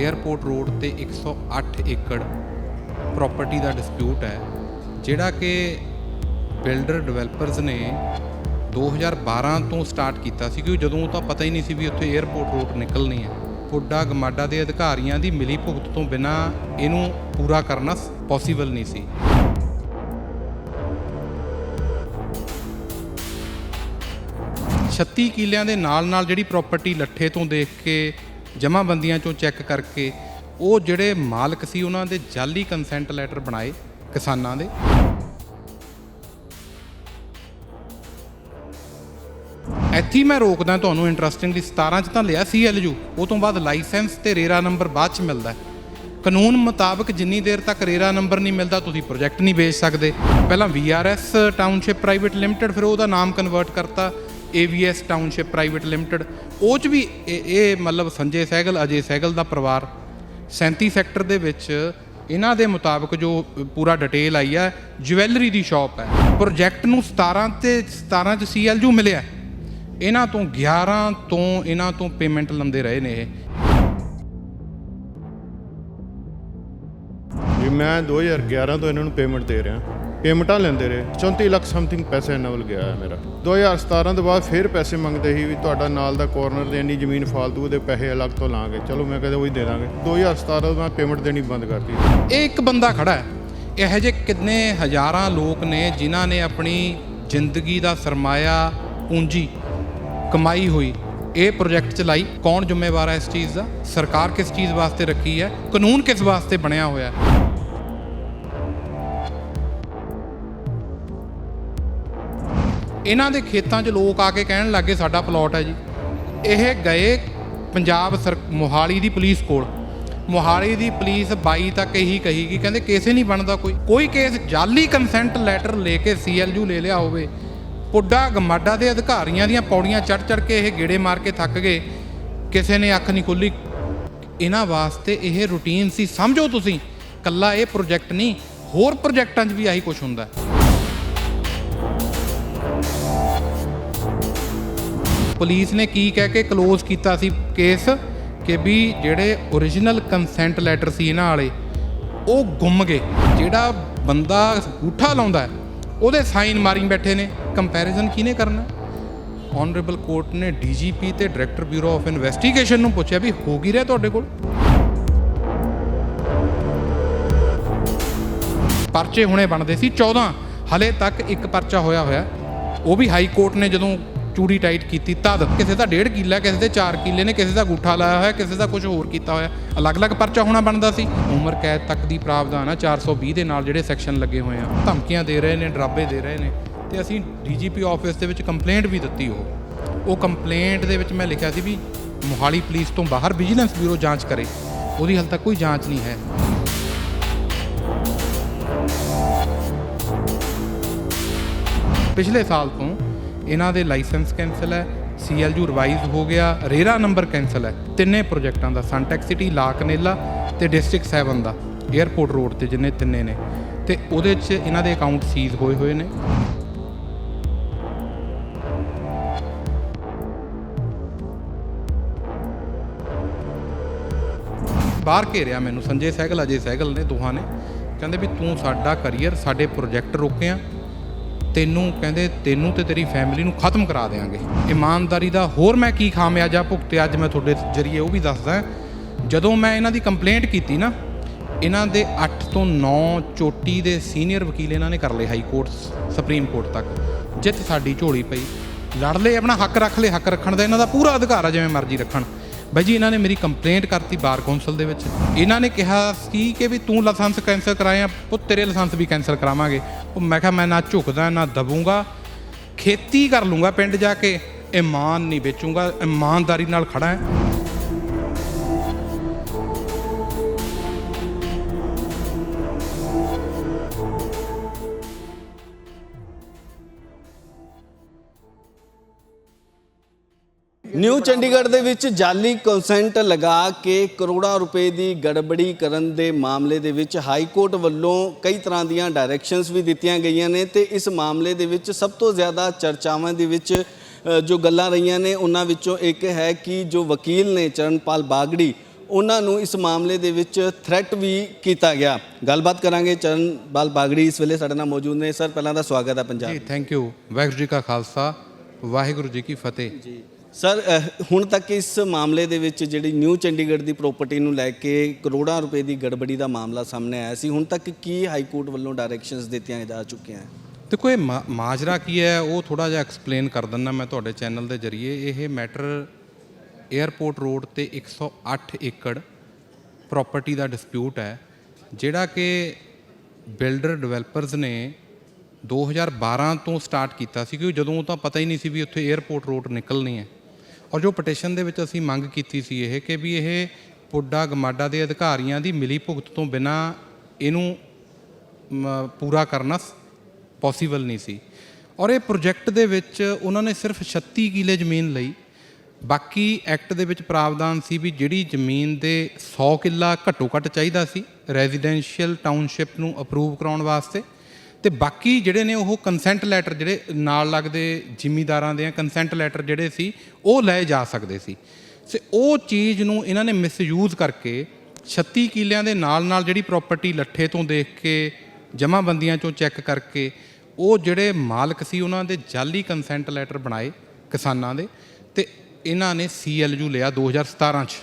Airport road ਤੇ 108 ਏਕੜ property ਦਾ dispute ਹੈ, ਜਿਹੜਾ ਕਿ ਬਿਲਡਰ ਡਿਵੈਲਪਰਸ ਨੇ 2012 ਤੋਂ ਸਟਾਰਟ ਕੀਤਾ ਸੀ, ਕਿਉਂਕਿ ਜਦੋਂ ਤਾਂ ਪਤਾ ਹੀ ਨਹੀਂ ਸੀ ਵੀ ਉੱਥੇ 에ਅਰਪੋਰਟ ਰੋਡ ਨਿਕਲਣੀ ਹੈ। ਪੁੱਡਾ ਗਮਾਡਾ ਦੇ ਅਧਿਕਾਰੀਆਂ ਦੀ ਮਿਲੀ ਭੁਗਤ ਤੋਂ ਬਿਨਾ ਇਹਨੂੰ ਪੂਰਾ ਕਰਨਾ ਪੋਸੀਬਲ ਨਹੀਂ ਸੀ। ਛੱਤੀ ਕਿੱਲਿਆਂ ਦੇ ਨਾਲ ਨਾਲ ਜਿਹੜੀ ਪ੍ਰਾਪਰਟੀ ਲੱਠੇ ਤੋਂ ਦੇਖ ਕੇ ਜਮ੍ਹਾਂਬੰਦੀਆਂ ਚੋਂ ਚੈੱਕ ਕਰਕੇ ਉਹ ਜਿਹੜੇ ਮਾਲਕ ਸੀ ਉਹਨਾਂ ਦੇ ਜਾਲੀ ਕੰਸੈਂਟ ਲੈਟਰ ਬਣਾਏ ਕਿਸਾਨਾਂ ਦੇ। ਇੱਥੇ ਹੀ ਮੈਂ ਰੋਕਦਾ ਤੁਹਾਨੂੰ ਇੰਟਰਸਟਿੰਗਲੀ 17 ਚ ਤਾਂ ਲਿਆ ਸੀਐਲਯੂ ਉਹ ਤੋਂ ਬਾਅਦ ਲਾਇਸੈਂਸ ਤੇ ਰੇਰਾ ਨੰਬਰ ਬਾਅਦ ਚ ਮਿਲਦਾ। ਕਾਨੂੰਨ ਮੁਤਾਬਕ ਜਿੰਨੀ ਦੇਰ ਤੱਕ ਰੇਰਾ ਨੰਬਰ ਨਹੀਂ ਮਿਲਦਾ, ਤੁਸੀਂ ਪ੍ਰੋਜੈਕਟ ਨਹੀਂ ਵੇਚ ਸਕਦੇ। ਪਹਿਲਾਂ ਵੀਆਰਐਸ ਟਾਊਨਸ਼ਿਪ ਪ੍ਰਾਈਵੇਟ ਲਿਮਟਿਡ ਫਿਰ ਉਹਦਾ ਨਾਮ ਕਨਵਰਟ ਕਰਤਾ। ਏਵੀਐਸ ਟਾਊਨਸ਼ਿਪ ਪ੍ਰਾਈਵੇਟ ਲਿਮਟਿਡ ਉਹ ਚ ਵੀ ਇਹ ਮਤਲਬ ਸੰਜੇ ਸਹਿਗਲ, ਅਜੇ ਸਹਿਗਲ ਦਾ ਪਰਿਵਾਰ 37 ਸੈਕਟਰ ਦੇ ਵਿੱਚ ਇਹਨਾਂ ਦੇ ਮੁਤਾਬਕ ਜੋ ਪੂਰਾ ਡਿਟੇਲ ਆਈ ਹੈ ਜੁਐਲਰੀ ਦੀ ਸ਼ਾਪ ਹੈ। ਪ੍ਰੋਜੈਕਟ ਨੂੰ 17 ਤੇ 17 ਚ ਸੀਐਲਯੂ ਮਿਲਿਆ ਇਹਨਾਂ ਤੋਂ 11 ਤੋਂ ਇਹਨਾਂ ਤੋਂ ਪੇਮੈਂਟ ਲੰਦੇ ਰਹੇ ਨੇ ਇਹ। ਜੀ, ਮੈਂ 2011 ਤੋਂ ਇਹਨਾਂ ਨੂੰ ਪੇਮੈਂਟ ਦੇ ਰਿਹਾ। ਪੇਮੈਂਟਾਂ ਲੈਂਦੇ ਰਹੇ। 34 ਲੱਖ ਸਮਥਿੰਗ ਪੈਸਾ ਇਹਨਾਂ ਵੱਲ ਗਿਆ ਹੈ ਮੇਰਾ। 2017 ਤੋਂ ਬਾਅਦ ਫਿਰ ਪੈਸੇ ਮੰਗਦੇ ਸੀ ਵੀ ਤੁਹਾਡਾ ਨਾਲ ਦਾ ਕੋਰਨਰ ਦੇ ਇੰਨੀ ਜ਼ਮੀਨ ਫਾਲਤੂ ਦੇ ਪੈਸੇ ਅਲੱਗ ਤੋਂ ਲਾਂਗੇ। ਚਲੋ ਮੈਂ ਕਹਿੰਦਾ ਉਹੀ ਦੇ ਦਾਂਗੇ। 2017 ਤੋਂ ਮੈਂ ਪੇਮੈਂਟ ਦੇਣੀ ਬੰਦ ਕਰਤੀ। ਇਹ ਇੱਕ ਬੰਦਾ ਖੜਾ ਹੈ। ਇਹੋ ਜਿਹੇ ਕਿੰਨੇ ਹਜ਼ਾਰਾਂ ਲੋਕ ਨੇ ਜਿਨ੍ਹਾਂ ਨੇ ਆਪਣੀ ਜ਼ਿੰਦਗੀ ਦਾ ਸਰਮਾਇਆ, ਪੂੰਜੀ, ਕਮਾਈ ਹੋਈ। ਇਹ ਪ੍ਰੋਜੈਕਟ ਚਲਾਈ। ਕੌਣ ਜ਼ਿੰਮੇਵਾਰ ਹੈ ਇਸ ਚੀਜ਼ ਦਾ? ਸਰਕਾਰ ਕਿਸ ਚੀਜ਼ ਵਾਸਤੇ ਰੱਖੀ ਹੈ? ਕਾਨੂੰਨ ਕਿਸ ਵਾਸਤੇ ਬਣਿਆ ਹੋਇਆ ਹੈ? ਇਹਨਾਂ ਦੇ ਖੇਤਾਂ 'ਚ ਲੋਕ ਆ ਕੇ ਕਹਿਣ ਲੱਗੇ ਸਾਡਾ ਪਲਾਟ ਹੈ ਜੀ। ਇਹ ਗਏ ਪੰਜਾਬ ਸਰ, ਮੋਹਾਲੀ ਦੀ ਪੁਲਿਸ ਕੋਲ। ਮੋਹਾਲੀ ਦੀ ਪੁਲਿਸ 22 ਤੱਕ ਇਹੀ ਕਹੀਗੀ ਕਹਿੰਦੇ ਕੇਸੇ ਨਹੀਂ ਬਣਦਾ ਕੋਈ। ਕੋਈ ਕੇਸ, ਜਾਲੀ ਕੰਸੈਂਟ ਲੈਟਰ ਲੈ ਕੇ ਸੀਐਲਯੂ ਲੈ ਲਿਆ ਹੋਵੇ। ਪੁੱਡਾ ਗਮਾਡਾ ਦੇ ਅਧਿਕਾਰੀਆਂ ਦੀਆਂ ਪੌੜੀਆਂ ਚੜ ਚੜ ਕੇ ਇਹ ਗੇੜੇ ਮਾਰ ਕੇ ਥੱਕ ਗਏ। ਕਿਸੇ ਨੇ ਅੱਖ ਨਹੀਂ ਖੁੱਲੀ ਇਹਨਾਂ ਵਾਸਤੇ ਇਹ ਰੂਟੀਨ ਸੀ। ਸਮਝੋ ਤੁਸੀਂ, ਕੱਲਾ ਇਹ ਪ੍ਰੋਜੈਕਟ ਨਹੀਂ, ਹੋਰ ਪ੍ਰੋਜੈਕਟਾਂ 'ਚ ਵੀ ਆਹੀ ਕੁਝ ਹੁੰਦਾ। ਹੈ ਪੁਲਿਸ ਨੇ ਕੀ ਕਹਿ ਕੇ ਕਲੋਜ਼ ਕੀਤਾ ਸੀ ਕੇਸ ਕਿ ਵੀ ਜਿਹੜੇ origignal ਕੰਸੈਂਟ ਲੈਟਰ ਸੀ ਇਹਨਾਂ ਵਾਲੇ, ਉਹ ਗੁੰਮ ਗਏ। ਜਿਹੜਾ ਬੰਦਾ ਗੂਠਾ ਲਾਉਂਦਾ ਉਹਦੇ ਸਾਈਨ ਮਾਰੀ ਬੈਠੇ ਨੇ। ਕੰਪੈਰੀਜ਼ਨ ਕਿਹਨੇ ਕਰਨਾ? ਆਨਰੇਬਲ ਕੋਰਟ ਨੇ ਡੀਜੀਪੀ ਤੇ ਡਾਇਰੈਕਟਰ ਬਿਊਰੋ ਆਫ ਇਨਵੈਸਟੀਗੇਸ਼ਨ ਨੂੰ ਪੁੱਛਿਆ ਵੀ ਹੋ ਕੀ ਰਿਹਾ ਤੁਹਾਡੇ ਕੋਲ? ਪਰਚੇ ਹੁਣੇ ਬਣਦੇ ਸੀ 14 ਹਲੇ ਤੱਕ ਇੱਕ ਪਰਚਾ ਹੋਇਆ ਹੋਇਆ। ਉਹ ਵੀ ਹਾਈ ਕੋਰਟ ਨੇ ਜਦੋਂ ਚੂੜੀ ਟਾਈਟ ਕੀਤੀ ਤਦ ਕਿਸੇ ਦਾ 1.5 ਕਿੱਲਾ, ਕਿਸੇ ਦੇ 4 ਕਿੱਲੇ ਨੇ, ਕਿਸੇ ਦਾ ਗੂਠਾ ਲਾਇਆ ਹੋਇਆ, ਕਿਸੇ ਦਾ ਕੁਝ ਹੋਰ ਕੀਤਾ ਹੋਇਆ। ਅਲੱਗ-ਅਲੱਗ ਪਰਚਾ ਹੋਣਾ ਬਣਦਾ ਸੀ। ਉਮਰ ਕੈਦ ਤੱਕ ਦੀ ਪ੍ਰਾਵਧਾਨ ਆ 420 ਦੇ ਨਾਲ ਜਿਹੜੇ ਸੈਕਸ਼ਨ ਲੱਗੇ ਹੋਏ ਆ। ਧਮਕੀਆਂ ਦੇ ਰਹੇ ਨੇ, ਡਰਾਬੇ ਦੇ ਰਹੇ ਨੇ। ਤੇ ਅਸੀਂ ਡੀਜੀਪੀ ਆਫਿਸ ਦੇ ਵਿੱਚ ਕੰਪਲੇਂਟ ਵੀ ਦਿੱਤੀ ਉਹ। ਉਹ ਕੰਪਲੇਂਟ ਦੇ ਵਿੱਚ ਮੈਂ ਲਿਖਿਆ ਸੀ ਵੀ ਮੋਹਾਲੀ ਪੁਲਿਸ ਤੋਂ ਬਾਹਰ ਵਿਜੀਲੈਂਸ ਬਿਊਰੋ ਜਾਂਚ ਕਰੇ। ਉਹਦੀ ਹਾਲ ਤੱਕ ਕੋਈ ਜਾਂਚ ਨਹੀਂ ਹੈ। ਪਿਛਲੇ ਸਾਲ ਤੋਂ ਇਹਨਾਂ ਦੇ ਲਾਇਸੈਂਸ ਕੈਨਸਲ ਹੈ ਸੀਐਲਯੂ ਰਿਵਾਈਜ਼ ਹੋ ਗਿਆ, ਰੇਰਾ ਨੰਬਰ ਕੈਨਸਲ ਹੈ। ਤਿੰਨੇ ਪ੍ਰੋਜੈਕਟਾਂ ਦਾ ਸਨਟੈਕ ਸਿਟੀ ਲਾ ਕਨੇਲਾ ਤੇ ਡਿਸਟ੍ਰਿਕਟ 7 ਦਾ 에ਅਰਪੋਰਟ ਰੋਡ ਤੇ ਜਿੰਨੇ ਤਿੰਨੇ ਨੇ। ਤੇ ਉਹਦੇ 'ਚ ਇਹਨਾਂ ਦੇ ਅਕਾਊਂਟ ਸੀਜ਼ ਹੋਏ ਹੋਏ ਨੇ। ਬਾਹਰ ਘੇਰਿਆ ਮੈਨੂੰ, ਸੰਜੇ ਸਹਿਗਲ, ਅਜੇ ਸਹਿਗਲ ਨੇ, ਦੋਹਾਂ ਨੇ। ਕਹਿੰਦੇ ਵੀ ਤੂੰ ਸਾਡਾ ਕਰੀਅਰ ਸਾਡੇ ਪ੍ਰੋਜੈਕਟ ਰੋਕਿਆ। ਤੈਨੂੰ ਕਹਿੰਦੇ, ਤੈਨੂੰ ਤੇ ਤੇਰੀ ਫੈਮਿਲੀ ਨੂੰ ਖਤਮ ਕਰਾ ਦੇਾਂਗੇ ਇਮਾਨਦਾਰੀ ਦਾ ਹੋਰ ਮੈਂ ਕੀ ਖਾਮਿਆ ਜਾਂ ਭੁਗਤਿਆ ਅੱਜ ਮੈਂ ਤੁਹਾਡੇ ਜਰੀਏ ਉਹ ਵੀ ਦੱਸਦਾ। ਜਦੋਂ ਮੈਂ ਇਹਨਾਂ ਦੀ ਕੰਪਲੇਂਟ ਕੀਤੀ ਨਾ, ਇਹਨਾਂ ਦੇ 8 ਤੋਂ 9 ਚੋਟੀ ਦੇ ਸੀਨੀਅਰ ਵਕੀਲ ਇਹਨਾਂ ਨੇ ਕਰ ਲਏ ਹਾਈ ਕੋਰਟ ਸੁਪਰੀਮ ਕੋਰਟ ਤੱਕ। ਜਿੱਤ ਸਾਡੀ ਝੋਲੀ ਪਈ। ਲੜ ਲਏ, ਆਪਣਾ ਹੱਕ ਰੱਖ ਲਏ। ਹੱਕ ਰੱਖਣ ਦਾ ਇਹਨਾਂ ਦਾ ਪੂਰਾ ਅਧਿਕਾਰ ਆ, ਜਿਵੇਂ ਮਰਜ਼ੀ ਰੱਖਣ। ਬਾਈ ਜੀ, ਇਹਨਾਂ ਨੇ ਮੇਰੀ ਕੰਪਲੇਂਟ ਕਰਤੀ ਬਾਰ ਕੌਂਸਲ ਦੇ ਵਿੱਚ। ਇਹਨਾਂ ਨੇ ਕਿਹਾ ਸੀ ਕਿ ਵੀ ਤੂੰ ਲਾਇਸੈਂਸ ਕੈਂਸਲ ਕਰਾਇਆ ਪੁੱਤ ਤੇਰੇ ਲਾਇਸੈਂਸ ਵੀ ਕੈਂਸਲ ਕਰਾਵਾਂਗੇ। ਉਹ ਮੈਂ ਕਿਹਾ, ਮੈਂ ਨਾ ਝੁਕਦਾ, ਨਾ ਦਬੂੰਗਾ। ਖੇਤੀ ਕਰ ਲੂੰਗਾ ਪਿੰਡ ਜਾ ਕੇ, ਇਮਾਨ ਨਹੀਂ ਵੇਚੂੰਗਾ, ਇਮਾਨਦਾਰੀ ਨਾਲ ਖੜਾ ਹੈ। ਨਿਊ ਚੰਡੀਗੜ੍ਹ ਦੇ ਵਿੱਚ ਜਾਲੀ ਕੰਸੈਂਟ ਲਗਾ ਕੇ ਕਰੋੜਾਂ ਰੁਪਏ ਦੀ ਗੜਬੜੀ ਕਰਨ ਦੇ ਮਾਮਲੇ ਦੇ ਵਿੱਚ ਹਾਈ ਕੋਰਟ ਵੱਲੋਂ ਕਈ ਤਰ੍ਹਾਂ ਦੀਆਂ ਡਾਇਰੈਕਸ਼ਨਸ ਵੀ ਦਿੱਤੀਆਂ ਗਈਆਂ ਨੇ ਤੇ ਇਸ ਮਾਮਲੇ ਦੇ ਵਿੱਚ ਸਭ ਤੋਂ ਜ਼ਿਆਦਾ ਚਰਚਾਵਾਂ ਦੇ ਵਿੱਚ ਜੋ ਗੱਲਾਂ ਰਹੀਆਂ ਨੇ ਉਹਨਾਂ ਵਿੱਚੋਂ ਇੱਕ ਹੈ ਕਿ ਜੋ ਵਕੀਲ ਨੇ ਚਰਨਪਾਲ ਬਾਗੜੀ ਉਹਨਾਂ ਨੂੰ ਇਸ ਮਾਮਲੇ ਦੇ ਵਿੱਚ ਥ੍ਰੈਟ ਵੀ ਕੀਤਾ ਗਿਆ। ਗੱਲਬਾਤ ਕਰਾਂਗੇ ਚਰਨਬਾਲ ਬਾਗੜੀ ਇਸ ਵੇਲੇ ਸਾਡੇ ਨਾਲ ਮੌਜੂਦ ਨੇ। ਸਰ ਪਹਿਲਾਂ ਦਾ ਸਵਾਗਤ ਹੈ ਪੰਜਾਬ ਜੀ ਥੈਂਕ ਯੂ ਵਾਹਿਗੁਰੂ ਜੀ ਕਾ ਖਾਲਸਾ ਵਾਹਿਗੁਰੂ ਜੀ ਕੀ ਫਤਿਹ। ਜੀ। ਸਰ ਹੁਣ ਤੱਕ ਇਸ ਮਾਮਲੇ ਦੇ ਵਿੱਚ ਜਿਹੜੀ ਨਿਊ ਚੰਡੀਗੜ੍ਹ ਦੀ ਪ੍ਰਾਪਰਟੀ ਨੂੰ ਲੈ ਕੇ ਕਰੋੜਾਂ ਰੁਪਏ ਦੀ ਗੜਬੜੀ ਦਾ ਮਾਮਲਾ ਸਾਹਮਣੇ ਆਇਆ ਸੀ। ਹੁਣ ਤੱਕ ਕੀ ਹਾਈ ਕੋਰਟ ਵੱਲੋਂ ਡਾਇਰੈਕਸ਼ਨਸ ਦਿੱਤੀਆਂ ਜਾ ਚੁੱਕੀਆਂ ਦੇਖੋ, ਇਹ ਮਾ- ਮਾਜਰਾ ਕੀ ਹੈ, ਉਹ ਥੋੜਾ ਜਿਹਾ ਐਕਸਪਲੇਨ ਕਰ ਦਿੰਦਾ ਮੈਂ ਤੁਹਾਡੇ ਚੈਨਲ ਦੇ ਜਰੀਏ। ਇਹ ਮੈਟਰ 에ਅਰਪੋਰਟ ਰੋਡ ਤੇ 108 ਏਕੜ ਪ੍ਰਾਪਰਟੀ ਦਾ ਡਿਸਪਿਊਟ ਹੈ, ਜਿਹੜਾ ਕਿ ਬਿਲਡਰ ਡਿਵੈਲਪਰਸ ਨੇ 2012 ਤੋਂ ਸਟਾਰਟ ਕੀਤਾ ਸੀ, ਕਿਉਂਕਿ ਜਦੋਂ ਤਾਂ ਪਤਾ ਹੀ ਨਹੀਂ ਸੀ ਵੀ ਉੱਥੇ 에ਅਰਪੋਰਟ ਰੋਡ ਨਿਕਲਣੀ ਹੈ। ਔਰ ਜੋ ਪਟੀਸ਼ਨ ਦੇ ਵਿੱਚ ਅਸੀਂ ਮੰਗ ਕੀਤੀ ਸੀ ਇਹ ਕਿ ਵੀ ਇਹ ਪੁੱਡਾ ਗਮਾਡਾ ਦੇ ਅਧਿਕਾਰੀਆਂ ਦੀ ਮਿਲੀ ਭੁਗਤ ਤੋਂ ਬਿਨਾ ਇਹਨੂੰ ਪੂਰਾ ਕਰਨਾ ਪੋਸੀਬਲ ਨਹੀਂ ਸੀ। ਔਰ ਇਹ ਪ੍ਰੋਜੈਕਟ ਦੇ ਵਿੱਚ ਉਹਨਾਂ ਨੇ ਸਿਰਫ 36 ਕਿਲੇ ਜ਼ਮੀਨ ਲਈ। ਬਾਕੀ ਐਕਟ ਦੇ ਵਿੱਚ ਪ੍ਰਾਵਧਾਨ ਸੀ ਵੀ ਜਿਹੜੀ ਜ਼ਮੀਨ ਦੇ 100 ਕਿੱਲਾ ਘੱਟੋ ਘੱਟ ਚਾਹੀਦਾ ਸੀ ਰੈਜ਼ੀਡੈਂਸ਼ੀਅਲ ਟਾਊਨਸ਼ਿਪ ਨੂੰ ਅਪਰੂਵ ਕਰਾਉਣ ਵਾਸਤੇ। ਤੇ ਬਾਕੀ ਜਿਹੜੇ ਨੇ ਉਹ ਕੰਸੈਂਟ ਲੈਟਰ ਜਿਹੜੇ ਨਾਲ ਲੱਗਦੇ ਜ਼ਿਮੀਦਾਰਾਂ ਦੇ ਕੰਸੈਂਟ ਲੈਟਰ ਜਿਹੜੇ ਸੀ, ਉਹ ਲਏ ਜਾ ਸਕਦੇ ਸੀ। ਸੇ ਉਹ ਚੀਜ਼ ਨੂੰ ਇਹਨਾਂ ਨੇ ਮਿਸਯੂਜ਼ ਕਰਕੇ 36 ਕਿੱਲਿਆਂ ਦੇ ਨਾਲ ਨਾਲ ਜਿਹੜੀ ਪ੍ਰਾਪਰਟੀ ਲੱਠੇ ਤੋਂ ਦੇਖ ਕੇ ਜਮ੍ਹਾਂਬੰਦੀਆਂ ਚੋਂ ਚੈੱਕ ਕਰਕੇ, ਉਹ ਜਿਹੜੇ ਮਾਲਕ ਸੀ ਉਹਨਾਂ ਦੇ ਜਾਲੀ ਕੰਸੈਂਟ ਲੈਟਰ ਬਣਾਏ ਕਿਸਾਨਾਂ ਦੇ। ਤੇ ਇਹਨਾਂ ਨੇ ਸੀਐਲਯੂ ਲਿਆ 2017 ਚ।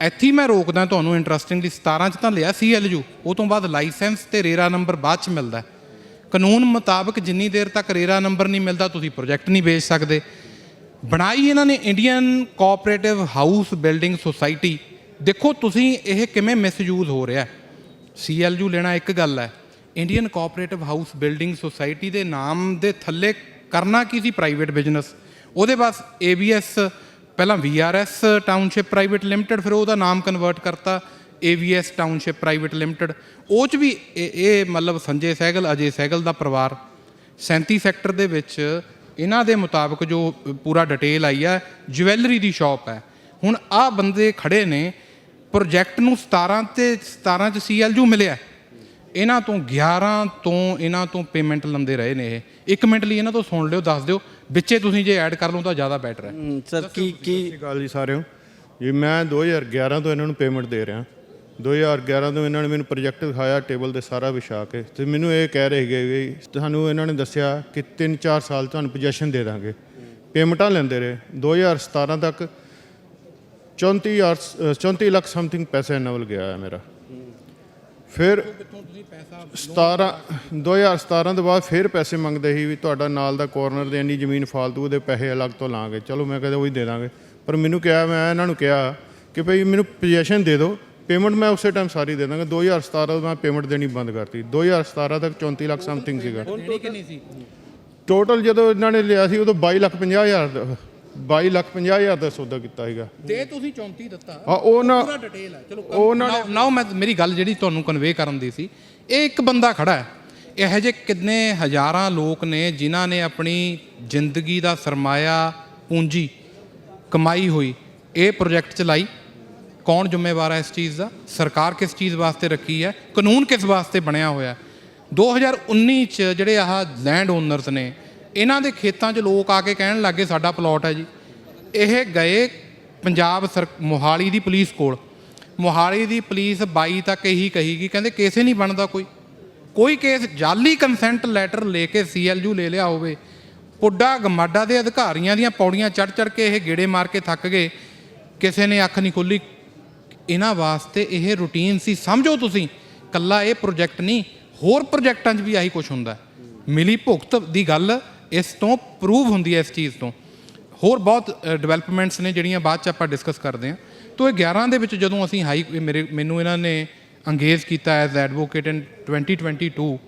ਇੱਥੇ ਮੈਂ ਰੋਕਦਾ ਤੁਹਾਨੂੰ ਇੰਟਰਸਟਿੰਗਲੀ 17 ਚ ਤਾਂ ਲਿਆ ਸੀਐਲਯੂ ਉਹ ਤੋਂ ਬਾਅਦ ਲਾਇਸੈਂਸ ਤੇ ਰੇਰਾ ਨੰਬਰ ਬਾਅਦ ਚ ਮਿਲਦਾ ਕਾਨੂੰਨ ਮੁਤਾਬਕ ਜਿੰਨੀ ਦੇਰ ਤੱਕ ਰੇਰਾ ਨੰਬਰ ਨਹੀਂ ਮਿਲਦਾ, ਤੁਸੀਂ ਪ੍ਰੋਜੈਕਟ ਨਹੀਂ ਵੇਚ ਸਕਦੇ। ਬਣਾਈ ਇਹਨਾਂ ਨੇ Indian cooperative house building society ਦੇਖੋ ਤੁਸੀਂ ਇਹ ਕਿਵੇਂ ਮਿਸਯੂਜ਼ ਹੋ ਰਿਹਾ ਸੀਐਲਯੂ ਲੈਣਾ ਇੱਕ ਗੱਲ ਹੈ Indian cooperative house building society ਦੇ ਨਾਮ ਦੇ ਥੱਲੇ ਕਰਨਾ ਕੀ ਸੀ ਪ੍ਰਾਈਵੇਟ ਬਿਜ਼ਨਸ ਉਹਦੇ ਬਾਅਦ ਏਬੀਐਸ ਪਹਿਲਾਂ ਵੀਆਰਐਸ ਟਾਊਨਸ਼ਿਪ ਪ੍ਰਾਈਵੇਟ ਲਿਮਟਿਡ ਫਿਰ ਉਹਦਾ ਨਾਮ ਕਨਵਰਟ ਕਰਤਾ ਏਵੀਐਸ ਟਾਊਨਸ਼ਿਪ ਪ੍ਰਾਈਵੇਟ ਲਿਮਟਿਡ ਉਹ ਚ ਵੀ ਇਹ ਇਹ ਮਤਲਬ ਸੰਜੇ ਸਹਿਗਲ, ਅਜੇ ਸਹਿਗਲ ਦਾ ਪਰਿਵਾਰ। 37 ਸੈਕਟਰ ਦੇ ਵਿੱਚ ਇਹਨਾਂ ਦੇ ਮੁਤਾਬਕ ਜੋ ਪੂਰਾ ਡਿਟੇਲ ਆਈ ਹੈ ਜਵੈਲਰੀ ਦੀ ਸ਼ਾਪ ਹੈ। ਹੁਣ ਆਹ ਬੰਦੇ ਖੜੇ ਨੇ ਪ੍ਰੋਜੈਕਟ ਨੂੰ 17 ਤੇ 17 ਚ ਸੀਐਲਯੂ ਮਿਲਿਆ। ਇਹਨਾਂ ਤੋਂ 11 ਤੋਂ ਇਹਨਾਂ ਤੋਂ ਪੇਮੈਂਟ ਲੰਦੇ ਰਹੇ ਨੇ ਇਹ। ਇੱਕ ਮਿੰਟ ਲਈ ਇਹਨਾਂ ਤੋਂ ਸੁਣ ਲਿਓ ਦੱਸ ਦਿਓ। ਵਿੱਚੇ ਤੁਸੀਂ ਜੇ ਐਡ ਕਰ ਲਓ ਤਾਂ ਜ਼ਿਆਦਾ ਬੈਟਰ ਹੈ। ਸਰ ਕੀ ਕੀ ਅਕਾਲ ਜੀ ਸਾਰਿਓ। ਜੀ ਮੈਂ 2011 ਤੋਂ ਇਹਨਾਂ ਨੂੰ ਪੇਮੈਂਟ ਦੇ ਰਿਹਾ। 2011 ਤੋਂ ਇਹਨਾਂ ਨੇ ਮੈਨੂੰ ਪ੍ਰੋਜੈਕਟ ਦਿਖਾਇਆ ਟੇਬਲ ਤੇ ਸਾਰਾ ਵਿਛਾ ਕੇ। ਤੇ ਮੈਨੂੰ ਇਹ ਕਹਿ ਰਹੇ ਵੀ ਤੁਹਾਨੂੰ ਇਹਨਾਂ ਨੇ ਦੱਸਿਆ ਕਿ 3-4 ਸਾਲ ਤੁਹਾਨੂੰ ਪੋਜੀਸ਼ਨ ਦੇ ਦਾਂਗੇ। ਪੇਮੈਂਟਾਂ ਲੈਂਦੇ ਰਹੇ। 2017 ਤੱਕ 34 ਹਜ਼ਾਰ ਅ, 34 ਲੱਖ ਸਮਥਿੰਗ ਪੈਸਾ ਇਹਨਾਂ ਵੱਲ ਗਿਆ ਹੈ ਮੇਰਾ। ਫਿਰ 17 2017 ਤੋਂ ਬਾਅਦ ਫਿਰ ਪੈਸੇ ਮੰਗਦੇ ਸੀ ਵੀ ਤੁਹਾਡਾ ਨਾਲ ਦਾ ਕਾਰਨਰ ਦੇ ਇੰਨੀ ਜ਼ਮੀਨ ਫਾਲਤੂ ਦੇ ਪੈਸੇ ਅਲੱਗ ਤੋਂ ਲਾਂਗੇ। ਚਲੋ ਮੈਂ ਕਹਿੰਦਾ ਉਹੀ ਦੇ ਦਾਂਗੇ। ਪਰ ਮੈਨੂੰ ਕਿਹਾ ਮੈਂ ਇਹਨਾਂ ਨੂੰ ਕਿਹਾ ਕਿ ਭਈ ਮੈਨੂੰ ਪੋਜੀਸ਼ਨ ਦੇ ਦਿਓ। ਪੇਮੈਂਟ ਮੈਂ ਉਸੇ ਟਾਈਮ ਸਾਰੀ ਦੇ ਦਾਂਗਾ। 2017 ਤੋਂ ਮੈਂ ਪੇਮੈਂਟ ਦੇਣੀ ਬੰਦ ਕਰਤੀ। 2017 ਤੱਕ 34 ਲੱਖ ਸਮਥਿੰਗ ਸੀਗਾ। ਟੋਟਲ ਜਦੋਂ ਇਹਨਾਂ ਨੇ ਲਿਆ ਸੀ ਉਦੋਂ 22 ਲੱਖ 50 ਹਜ਼ਾਰ ਦਾ 22 ਲੱਖ 50 ਹਜ਼ਾਰ ਦਾ ਸੌਦਾ ਕੀਤਾ ਸੀਗਾ। ਦੇ ਤੁਸੀਂ 34 ਦਿੱਤਾ। ਹਾਂ ਉਹ ਨਾ ਪੂਰਾ ਡਿਟੇਲ ਹੈ। ਚਲੋ ਉਹਨਾਂ ਨਾਓ ਨਾਓ ਮੈਂ ਮੇਰੀ ਗੱਲ ਜਿਹੜੀ ਤੁਹਾਨੂੰ ਕਨਵੇ ਕਰਨ ਦੀ ਸੀ ਇਹ ਇੱਕ ਬੰਦਾ ਖੜਾ ਹੈ। ਇਹੋ ਜਿਹੇ ਕਿੰਨੇ ਹਜ਼ਾਰਾਂ ਲੋਕ ਨੇ ਜਿਨ੍ਹਾਂ ਨੇ ਆਪਣੀ ਜ਼ਿੰਦਗੀ ਦਾ ਸਰਮਾਇਆ ਪੂੰਜੀ ਕਮਾਈ ਹੋਈ। ਇਹ ਪ੍ਰੋਜੈਕਟ ਚਲਾਈ। ਕੌਣ ਜ਼ਿੰਮੇਵਾਰ ਹੈ ਇਸ ਚੀਜ਼ ਦਾ? ਸਰਕਾਰ ਕਿਸ ਚੀਜ਼ ਵਾਸਤੇ ਰੱਖੀ ਹੈ? ਕਾਨੂੰਨ ਕਿਸ ਵਾਸਤੇ ਬਣਿਆ ਹੋਇਆ ਹੈ? 2019 ਚ ਜਿਹੜੇ ਆਹ ਲੈਂਡ ਓਨਰਸ ਨੇ ਇਹਨਾਂ ਦੇ ਖੇਤਾਂ 'ਚ ਲੋਕ ਆ ਕੇ ਕਹਿਣ ਲੱਗੇ ਸਾਡਾ ਪਲਾਟ ਹੈ ਜੀ। ਇਹ ਗਏ ਪੰਜਾਬ ਸਰ, ਮੋਹਾਲੀ ਦੀ ਪੁਲਿਸ ਕੋਲ। ਮੋਹਾਲੀ ਦੀ ਪੁਲਿਸ 22 ਤੱਕ ਇਹੀ ਕਹੀਗੀ, ਕਹਿੰਦੇ ਕੇਸੇ ਨਹੀਂ ਬਣਦਾ ਕੋਈ। ਕੋਈ ਕੇਸ, ਜਾਲੀ ਕੰਸੈਂਟ ਲੈਟਰ ਲੈ ਕੇ ਸੀਐਲਯੂ ਲੈ ਲਿਆ ਹੋਵੇ। ਪੁੱਡਾ ਗਮਾਡਾ ਦੇ ਅਧਿਕਾਰੀਆਂ ਦੀਆਂ ਪੌੜੀਆਂ ਚੜ ਚੜ ਕੇ ਇਹ ਗੇੜੇ ਮਾਰ ਕੇ ਥੱਕ ਗਏ। ਕਿਸੇ ਨੇ ਅੱਖ ਨਹੀਂ ਖੋਲੀ ਇਹਨਾਂ ਵਾਸਤੇ ਇਹ ਰੂਟੀਨ ਸੀ। ਸਮਝੋ ਤੁਸੀਂ ਕੱਲਾ ਇਹ ਪ੍ਰੋਜੈਕਟ ਨਹੀਂ, ਹੋਰ ਪ੍ਰੋਜੈਕਟਾਂ 'ਚ ਵੀ ਆਹੀ ਕੁਝ ਹੁੰਦਾ। ਮਿਲੀ ਭੁਗਤ ਦੀ ਗੱਲ ਇਸ ਤੋਂ ਪ੍ਰੂਵ ਹੁੰਦੀ ਹੈ ਇਸ ਚੀਜ਼ ਤੋਂ। ਹੋਰ ਬਹੁਤ ਡਿਵੈਲਪਮੈਂਟਸ ਨੇ ਜਿਹੜੀਆਂ ਬਾਅਦ 'ਚ ਆਪਾਂ ਡਿਸਕਸ ਕਰਦੇ ਹਾਂ। ਤੋਂ ਇਹ 11 ਦੇ ਵਿੱਚ ਜਦੋਂ ਅਸੀਂ ਹਾਈ ਮੇਰੇ, ਮੈਨੂੰ ਇਹਨਾਂ ਨੇ ਅੰਗੇਜ ਕੀਤਾ ਐਜ਼ ਐਡਵੋਕੇਟ ਇਨ 2022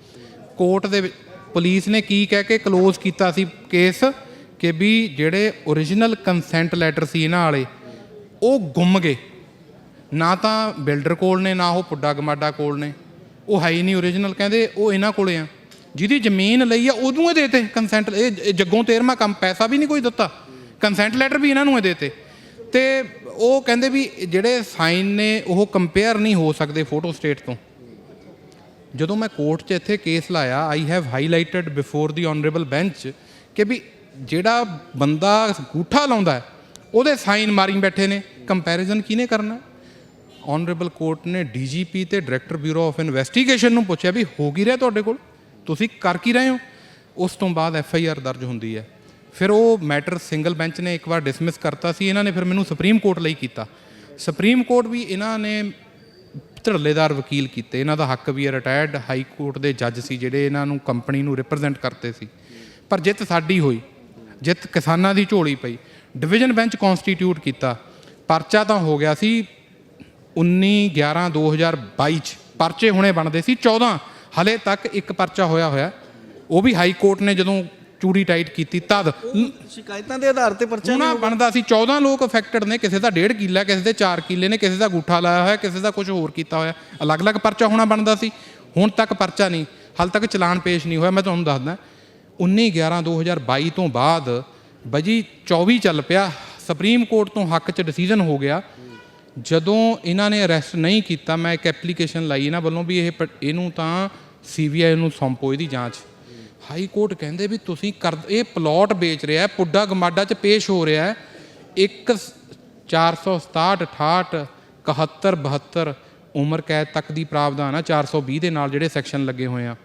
ਕੋਰਟ ਦੇ ਵਿੱਚ ਪੁਲਿਸ ਨੇ ਕੀ ਕਹਿ ਕੇ ਕਲੋਜ਼ ਕੀਤਾ ਸੀ ਕੇਸ ਕਿ ਵੀ ਜਿਹੜੇ origignal ਕੰਸੈਂਟ ਲੈਟਰ ਸੀ ਇਹਨਾਂ ਵਾਲੇ, ਉਹ ਗੁੰਮ ਗਏ। ਨਾ ਤਾਂ ਬਿਲਡਰ ਕੋਲ ਨੇ, ਨਾ ਉਹ ਪੁੱਡਾ ਗਮਾਡਾ ਕੋਲ ਨੇ। ਉਹ ਹੈ ਹੀ ਨਹੀਂ origignal ਕਹਿੰਦੇ ਉਹ ਇਹਨਾਂ ਕੋਲੇ ਆ। ਜਿਹਦੀ ਜ਼ਮੀਨ ਲਈ ਆ, ਉਹਨੂੰ ਇਹ ਦੇਤੇ ਕੰਸੈਂਟ ਇਹ ਇਹ ਜੱਗੋਂ ਤੇਰਵਾਂ ਕੰਮ, ਪੈਸਾ ਵੀ ਨਹੀਂ ਕੋਈ ਦਿੱਤਾ। ਕੰਸੈਂਟ ਲੈਟਰ ਵੀ ਇਹਨਾਂ ਨੂੰ ਇਹ ਦੇਤੇ। ਤੇ ਉਹ ਕਹਿੰਦੇ ਵੀ ਜਿਹੜੇ ਸਾਈਨ ਨੇ, ਉਹ ਕੰਪੇਅਰ ਨਹੀਂ ਹੋ ਸਕਦੇ ਫੋਟੋ ਸਟੇਟ ਤੋਂ। ਜਦੋਂ ਮੈਂ ਕੋਰਟ 'ਚ ਇੱਥੇ ਕੇਸ ਲਾਇਆ I have highlighted before the honourable bench ਕਿ ਵੀ ਜਿਹੜਾ ਬੰਦਾ ਗੂਠਾ ਲਾਉਂਦਾ ਉਹਦੇ ਸਾਈਨ ਮਾਰੀ ਬੈਠੇ ਨੇ। ਕੰਪੈਰੀਜ਼ਨ ਕਿਹਨੇ ਕਰਨਾ? ਆਨਰੇਬਲ ਕੋਰਟ ਨੇ ਡੀਜੀਪੀ ਤੇ ਡਾਇਰੈਕਟਰ ਬਿਊਰੋ ਆਫ ਇਨਵੈਸਟੀਗੇਸ਼ਨ ਨੂੰ ਪੁੱਛਿਆ ਵੀ ਹੋ ਕੀ ਰਿਹਾ ਤੁਹਾਡੇ ਕੋਲ? ਤੁਸੀਂ ਕਰ ਕੀ ਰਹੇ ਹੋ? ਉਸ ਤੋਂ ਬਾਅਦ ਐਫ ਆਈ ਆਰ ਦਰਜ ਹੁੰਦੀ ਹੈ। ਫਿਰ ਉਹ ਮੈਟਰ ਸਿੰਗਲ ਬੈਂਚ ਨੇ ਇੱਕ ਵਾਰ ਡਿਸਮਿਸ ਕਰਤਾ ਸੀ, ਇਹਨਾਂ ਨੇ ਫਿਰ ਮੈਨੂੰ ਸੁਪਰੀਮ ਕੋਰਟ ਲਈ ਕੀਤਾ। ਸੁਪਰੀਮ ਕੋਰਟ ਵੀ ਇਹਨਾਂ ਨੇ ਧੜੱਲੇਦਾਰ ਵਕੀਲ ਕੀਤੇ। ਇਹਨਾਂ ਦਾ ਹੱਕ ਵੀ ਹੈ, ਰਿਟਾਇਰਡ ਹਾਈ ਕੋਰਟ ਦੇ ਜੱਜ ਸੀ ਜਿਹੜੇ ਇਹਨਾਂ ਨੂੰ ਕੰਪਨੀ ਨੂੰ ਰਿਪਰੈਜ਼ੈਂਟ ਕਰਤੇ ਸੀ। ਪਰ ਜਿੱਤ ਸਾਡੀ ਹੋਈ। ਜਿੱਤ ਕਿਸਾਨਾਂ ਦੀ ਝੋਲੀ ਪਈ। ਡਿਵੀਜ਼ਨ ਬੈਂਚ ਕਨਸਟੀਟਿਊਟ ਕੀਤਾ। ਪਰਚਾ ਤਾਂ ਹੋ ਗਿਆ ਸੀ 19 11 2022 ਚ। ਪਰਚੇ ਹੁਣੇ ਬਣਦੇ ਸੀ। 14 ਹਲੇ ਤੱਕ ਇੱਕ ਪਰਚਾ ਹੋਇਆ ਹੋਇਆ। ਉਹ ਵੀ ਹਾਈ ਕੋਰਟ ਨੇ ਜਦੋਂ ਚੂੜੀ ਟਾਈਟ ਕੀਤੀ ਤਦ ਸ਼ਿਕਾਇਤਾਂ ਦੇ ਆਧਾਰ ਤੇ ਪਰਚਾ ਹੁਣਾ ਬਣਦਾ ਸੀ 14 ਲੋਕ ਅਫੈਕਟਡ ਨੇ ਕਿਸੇ ਦਾ 1.5 ਕਿੱਲਾ ਕਿਸੇ ਦੇ 4 ਕਿੱਲੇ ਨੇ ਕਿਸੇ ਦਾ ਗੂਠਾ ਲਾਇਆ ਹੋਇਆ ਕਿਸੇ ਦਾ ਕੁਝ ਹੋਰ ਕੀਤਾ ਹੋਇਆ। ਅਲੱਗ-ਅਲੱਗ ਪਰਚਾ ਹੋਣਾ ਬਣਦਾ ਸੀ। ਹੁਣ ਤੱਕ ਪਰਚਾ ਨਹੀਂ ਹਾਲ ਤੱਕ ਚਲਾਨ ਪੇਸ਼ ਨਹੀਂ ਹੋਇਆ। ਮੈਂ ਤੁਹਾਨੂੰ ਦੱਸਦਾ 19 11 2022 ਤੋਂ ਬਾਅਦ ਬਜੀ 24 ਚੱਲ ਪਿਆ। ਸੁਪਰੀਮ ਕੋਰਟ ਤੋਂ ਹੱਕ 'ਚ ਡਿਸੀਜਨ ਹੋ ਗਿਆ। ਜਦੋਂ ਇਹਨਾਂ ਨੇ ਅਰੈਸਟ ਨਹੀਂ ਕੀਤਾ ਮੈਂ ਇੱਕ ਐਪਲੀਕੇਸ਼ਨ ਲਾਈ ਇਹਨਾਂ ਵੱਲੋਂ ਵੀ ਇਹ ਇਹਨੂੰ ਤਾਂ ਸੀਬੀਆਈ ਨੂੰ ਸੌਂਪੋ ਇਹਦੀ ਜਾਂਚ। ਹਾਈ ਕੋਰਟ ਕਹਿੰਦੇ ਵੀ ਤੁਸੀਂ ਕਰ, ਇਹ ਪਲਾਟ ਵੇਚ ਰਿਹਾ ਪੁੱਡਾ ਗਮਾਡਾ 'ਚ ਪੇਸ਼ ਹੋ ਰਿਹਾ ਹੈ। ਇੱਕ 467 68 71 72 ਉਮਰ ਕੈਦ ਤੱਕ ਦੀ ਪ੍ਰਾਵਧਾਨ ਆ 420 ਦੇ ਨਾਲ ਜਿਹੜੇ ਸੈਕਸ਼ਨ ਲੱਗੇ ਹੋਏ ਆ।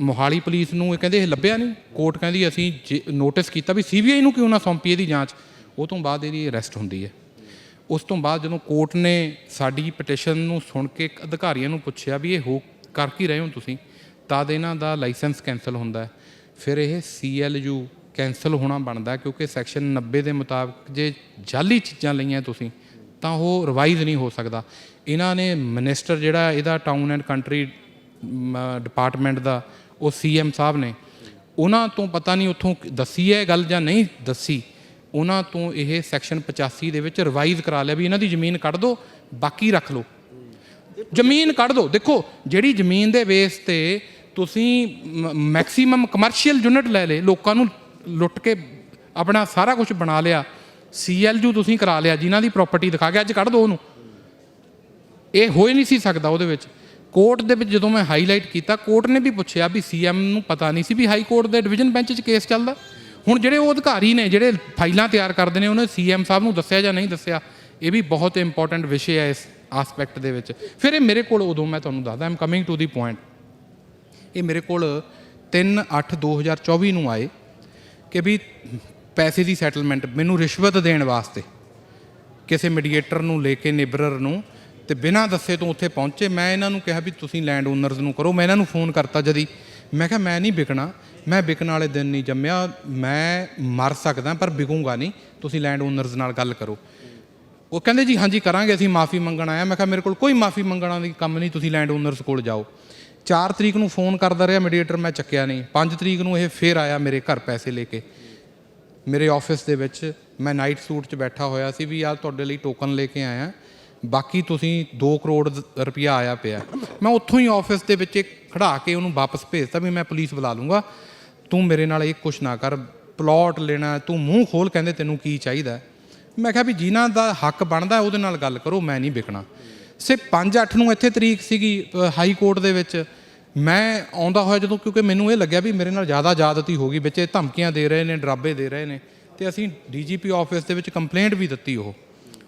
ਮੋਹਾਲੀ ਪੁਲਿਸ ਨੂੰ ਇਹ ਕਹਿੰਦੇ ਇਹ ਲੱਭਿਆ ਨਹੀਂ। ਕੋਰਟ ਕਹਿੰਦੀ ਅਸੀਂ ਨੋਟਿਸ ਕੀਤਾ ਵੀ ਸੀਬੀਆਈ ਨੂੰ ਕਿਉਂ ਨਾ ਸੌਂਪੀ ਇਹਦੀ ਜਾਂਚ। ਉਹ ਤੋਂ ਬਾਅਦ ਇਹਦੀ ਅਰੈਸਟ ਹੁੰਦੀ ਹੈ। ਉਸ ਤੋਂ ਬਾਅਦ ਜਦੋਂ ਕੋਰਟ ਨੇ ਸਾਡੀ ਪਟੀਸ਼ਨ ਨੂੰ ਸੁਣ ਕੇ ਅਧਿਕਾਰੀਆਂ ਨੂੰ ਪੁੱਛਿਆ ਵੀ ਇਹ ਹੋ ਕਰ ਕੀ ਰਹੇ ਹੋ ਤੁਸੀਂ, ਤਦ ਇਹਨਾਂ ਦਾ ਲਾਇਸੈਂਸ ਕੈਨਸਲ ਹੁੰਦਾ ਫਿਰ ਇਹ ਸੀਐਲਯੂ ਕੈਨਸਲ ਹੋਣਾ ਬਣਦਾ ਕਿਉਂਕਿ ਸੈਕਸ਼ਨ 90 ਦੇ ਮੁਤਾਬਕ ਜੇ ਜਾਲੀ ਚੀਜ਼ਾਂ ਲਈਆਂ ਤੁਸੀਂ, ਤਾਂ ਉਹ ਰਿਵਾਈਜ਼ ਨਹੀਂ ਹੋ ਸਕਦਾ। ਇਹਨਾਂ ਨੇ ਮਿਨਿਸਟਰ ਜਿਹੜਾ ਇਹਦਾ ਟਾਊਨ ਐਂਡ ਕੰਟਰੀ ਡਿਪਾਰਟਮੈਂਟ ਦਾ, ਉਹ ਸੀਐਮ ਸਾਹਿਬ ਨੇ, ਉਹਨਾਂ ਤੋਂ ਪਤਾ ਨਹੀਂ ਉੱਥੋਂ ਦੱਸੀ ਹੈ ਗੱਲ ਜਾਂ ਨਹੀਂ ਦੱਸੀ। ਉਹਨਾਂ ਤੋਂ ਇਹ ਸੈਕਸ਼ਨ 85 ਦੇ ਵਿੱਚ ਰਿਵਾਈਜ਼ ਕਰਾ ਲਿਆ ਵੀ ਇਹਨਾਂ ਦੀ ਜ਼ਮੀਨ ਕੱਢ ਦਿਓ ਬਾਕੀ ਰੱਖ ਲਓ। ਜ਼ਮੀਨ ਕੱਢ ਦਿਓ ਦੇਖੋ, ਜਿਹੜੀ ਜ਼ਮੀਨ ਦੇ ਬੇਸ ਤੇ ਤੁਸੀਂ ਮੈਕਸਿਮਮ ਕਮਰਸ਼ੀਅਲ ਯੂਨਿਟ ਲੈ ਲੇ ਲੋਕਾਂ ਨੂੰ ਲੁੱਟ ਕੇ ਆਪਣਾ ਸਾਰਾ ਕੁਝ ਬਣਾ ਲਿਆ। ਸੀਐਲਯੂ ਤੁਸੀਂ ਕਰਾ ਲਿਆ, ਜਿਨ੍ਹਾਂ ਦੀ ਪ੍ਰਾਪਰਟੀ ਦਿਖਾ ਕੇ ਅੱਜ ਕੱਢ ਦਿਓ ਉਹਨੂੰ। ਇਹ ਹੋ ਹੀ ਨਹੀਂ ਸੀ ਸਕਦਾ ਉਹਦੇ ਵਿੱਚ। ਕੋਰਟ ਦੇ ਵਿੱਚ ਜਦੋਂ ਮੈਂ ਹਾਈਲਾਈਟ ਕੀਤਾ ਕੋਰਟ ਨੇ ਵੀ ਪੁੱਛਿਆ ਵੀ ਸੀਐਮ ਨੂੰ ਪਤਾ ਨਹੀਂ ਸੀ ਵੀ ਹਾਈ ਕੋਰਟ ਦੇ ਡਿਵੀਜ਼ਨ ਬੈਂਚ 'ਚ ਕੇਸ ਚੱਲਦਾ। ਹੁਣ ਜਿਹੜੇ ਉਹ ਅਧਿਕਾਰੀ ਨੇ, ਜਿਹੜੇ ਫਾਈਲਾਂ ਤਿਆਰ ਕਰਦੇ ਨੇ, ਉਹਨੇ ਸੀਐਮ ਸਾਹਿਬ ਨੂੰ ਦੱਸਿਆ ਜਾਂ ਨਹੀਂ ਦੱਸਿਆ, ਇਹ ਵੀ ਬਹੁਤ ਇੰਪੋਰਟੈਂਟ ਵਿਸ਼ੇ ਹੈ ਇਸ ਆਸਪੈਕਟ ਦੇ ਵਿੱਚ। ਫਿਰ ਇਹ ਮੇਰੇ ਕੋਲ ਉਦੋਂ ਮੈਂ ਤੁਹਾਨੂੰ ਦੱਸਦਾ I'm coming to the point ਇਹ ਮੇਰੇ ਕੋਲ 3 8 2024 ਨੂੰ ਆਏ ਕਿ ਵੀ ਪੈਸੇ ਦੀ ਸੈਟਲਮੈਂਟ ਮੈਨੂੰ ਰਿਸ਼ਵਤ ਦੇਣ ਵਾਸਤੇ ਕਿਸੇ ਮੀਡੀਏਟਰ ਨੂੰ ਲੈ ਕੇ ਨਿਬਰਰ ਨੂੰ ਤੇ ਬਿਨਾਂ ਦੱਸੇ ਤੋਂ ਉੱਥੇ ਪਹੁੰਚੇ। ਮੈਂ ਇਹਨਾਂ ਨੂੰ ਕਿਹਾ ਵੀ ਤੁਸੀਂ ਲੈਂਡ ਓਨਰਸ ਨੂੰ ਕਰੋ। ਮੈਂ ਇਹਨਾਂ ਨੂੰ ਫੋਨ ਕਰਤਾ ਜਦੀ। ਮੈਂ ਕਿਹਾ, ਮੈਂ ਨਹੀਂ ਵਿਕਣਾ। ਮੈਂ ਵਿਕਣ ਵਾਲੇ ਦਿਨ ਨਹੀਂ ਜੰਮਿਆ, ਮੈਂ ਮਰ ਸਕਦਾ, ਪਰ ਵਿਕੂੰਗਾ ਨਹੀਂ। ਤੁਸੀਂ ਲੈਂਡ ਓਨਰਸ ਨਾਲ ਗੱਲ ਕਰੋ। ਉਹ ਕਹਿੰਦੇ ਜੀ, ਹਾਂਜੀ ਕਰਾਂਗੇ, ਅਸੀਂ ਮਾਫੀ ਮੰਗਣ ਆਇਆ। ਮੈਂ ਕਿਹਾ, ਮੇਰੇ ਕੋਲ ਕੋਈ ਮਾਫੀ ਮੰਗਣਾ ਦੀ ਕੰਮ ਨਹੀਂ, ਤੁਸੀਂ ਲੈਂਡ ਓਨਰਸ ਕੋਲ ਜਾਓ। 4 ਤਰੀਕ ਨੂੰ ਫੋਨ ਕਰਦਾ ਰਿਹਾ ਮੀਡੀਏਟਰ ਮੈਂ ਚੱਕਿਆ ਨਹੀਂ। 5 ਤਰੀਕ ਨੂੰ ਇਹ ਫੇਰ ਆਇਆ ਮੇਰੇ ਘਰ ਪੈਸੇ ਲੈ ਕੇ। ਮੇਰੇ ਆਫਿਸ ਦੇ ਵਿੱਚ ਮੈਂ ਨਾਈਟ ਸੂਟ 'ਚ ਬੈਠਾ ਹੋਇਆ ਸੀ ਵੀ ਯਾਰ ਤੁਹਾਡੇ ਲਈ ਟੋਕਨ ਲੈ ਕੇ ਆਇਆ। ਬਾਕੀ ਤੁਸੀਂ 2 ਕਰੋੜ ਰੁਪਇਆ ਆਇਆ ਪਿਆ। ਮੈਂ ਉੱਥੋਂ ਹੀ ਆਫਿਸ ਦੇ ਵਿੱਚ ਖੜਾ ਕੇ ਉਹਨੂੰ ਵਾਪਸ ਭੇਜਤਾ ਵੀ ਮੈਂ ਪੁਲਿਸ ਬੁਲਾ ਲੂੰਗਾ। ਤੂੰ ਮੇਰੇ ਨਾਲ ਇਹ ਕੁਛ ਨਾ ਕਰ ਪਲਾਟ ਲੈਣਾ, ਤੂੰ ਮੂੰਹ ਖੋਲ ਕਹਿੰਦੇ ਤੈਨੂੰ ਕੀ ਚਾਹੀਦਾ? ਮੈਂ ਕਿਹਾ ਵੀ ਜਿਨ੍ਹਾਂ ਦਾ ਹੱਕ ਬਣਦਾ ਉਹਦੇ ਨਾਲ ਗੱਲ ਕਰੋ, ਮੈਂ ਨਹੀਂ ਵਿਕਣਾ। ਸੇ 5-8 ਨੂੰ ਇੱਥੇ ਤਰੀਕ ਸੀਗੀ ਹਾਈ ਕੋਰਟ ਦੇ ਵਿੱਚ। ਮੈਂ ਆਉਂਦਾ ਹੋਇਆ ਜਦੋਂ, ਕਿਉਂਕਿ ਮੈਨੂੰ ਇਹ ਲੱਗਿਆ ਵੀ ਮੇਰੇ ਨਾਲ ਜ਼ਿਆਦਾ ਜ਼ਿਆਦਤੀ ਹੋ ਗਈ, ਵਿੱਚ ਇਹ ਧਮਕੀਆਂ ਦੇ ਰਹੇ ਨੇ, ਡਰਾਬੇ ਦੇ ਰਹੇ ਨੇ। ਤੇ ਅਸੀਂ ਡੀਜੀਪੀ ਆਫਿਸ ਦੇ ਵਿੱਚ ਕੰਪਲੇਂਟ ਵੀ ਦਿੱਤੀ ਉਹ।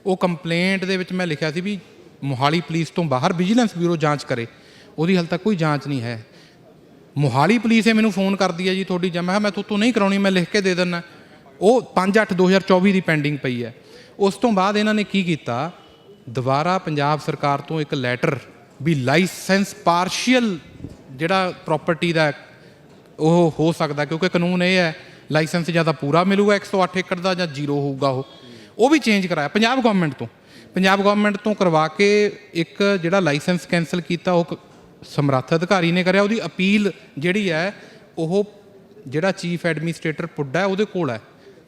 ਉਹ ਕੰਪਲੇਂਟ ਦੇ ਵਿੱਚ ਮੈਂ ਲਿਖਿਆ ਸੀ ਵੀ ਮੋਹਾਲੀ ਪੁਲਿਸ ਤੋਂ ਬਾਹਰ ਵਿਜੀਲੈਂਸ ਬਿਊਰੋ ਜਾਂਚ ਕਰੇ। ਉਹਦੀ ਹਾਲੇ ਤੱਕ ਕੋਈ ਜਾਂਚ ਨਹੀਂ ਹੈ। ਮੋਹਾਲੀ ਪੁਲਿਸ ਇਹ ਮੈਨੂੰ ਫੋਨ ਕਰਦੀ ਹੈ ਜੀ ਤੁਹਾਡੀ ਜਮਾ ਹੈ ਮੈਂ ਤੋਂ ਨਹੀਂ ਕਰਾਉਣੀ, ਮੈਂ ਲਿਖ ਕੇ ਦੇ ਦਿੰਦਾ। ਉਹ 5/8/2024 ਦੀ ਪੈਂਡਿੰਗ ਪਈ ਹੈ। ਉਸ ਤੋਂ ਬਾਅਦ ਇਹਨਾਂ ਨੇ ਕੀ ਕੀਤਾ? ਦੁਬਾਰਾ ਪੰਜਾਬ ਸਰਕਾਰ ਤੋਂ ਇੱਕ ਲੈਟਰ ਵੀ ਲਾਇਸੈਂਸ ਪਾਰਸ਼ੀਅਲ ਜਿਹੜਾ ਪ੍ਰਾਪਰਟੀ ਦਾ ਉਹ ਹੋ ਸਕਦਾ, ਕਿਉਂਕਿ ਕਾਨੂੰਨ ਇਹ ਹੈ ਲਾਇਸੈਂਸ ਜਾਂ ਤਾਂ ਪੂਰਾ ਮਿਲੂਗਾ 108 ਏਕੜ ਦਾ ਜਾਂ ਜ਼ੀਰੋ ਹੋਊਗਾ ਉਹ। ਉਹ ਵੀ ਚੇਂਜ ਕਰਾਇਆ ਪੰਜਾਬ ਗਵਰਨਮੈਂਟ ਤੋਂ। ਪੰਜਾਬ ਗਵਰਨਮੈਂਟ ਤੋਂ ਕਰਵਾ ਕੇ ਇੱਕ ਜਿਹੜਾ ਲਾਇਸੈਂਸ ਕੈਨਸਲ ਕੀਤਾ, ਉਹ ਕ- ਸਮਰੱਥ ਅਧਿਕਾਰੀ ਨੇ ਕਰਿਆ, ਉਹਦੀ ਅਪੀਲ ਜਿਹੜੀ ਹੈ, ਉਹ ਜਿਹੜਾ ਚੀਫ ਐਡਮਿਨਿਸਟ੍ਰੇਟਰ ਪੁੱਡਾ ਹੈ, ਉਹਦੇ ਕੋਲ ਹੈ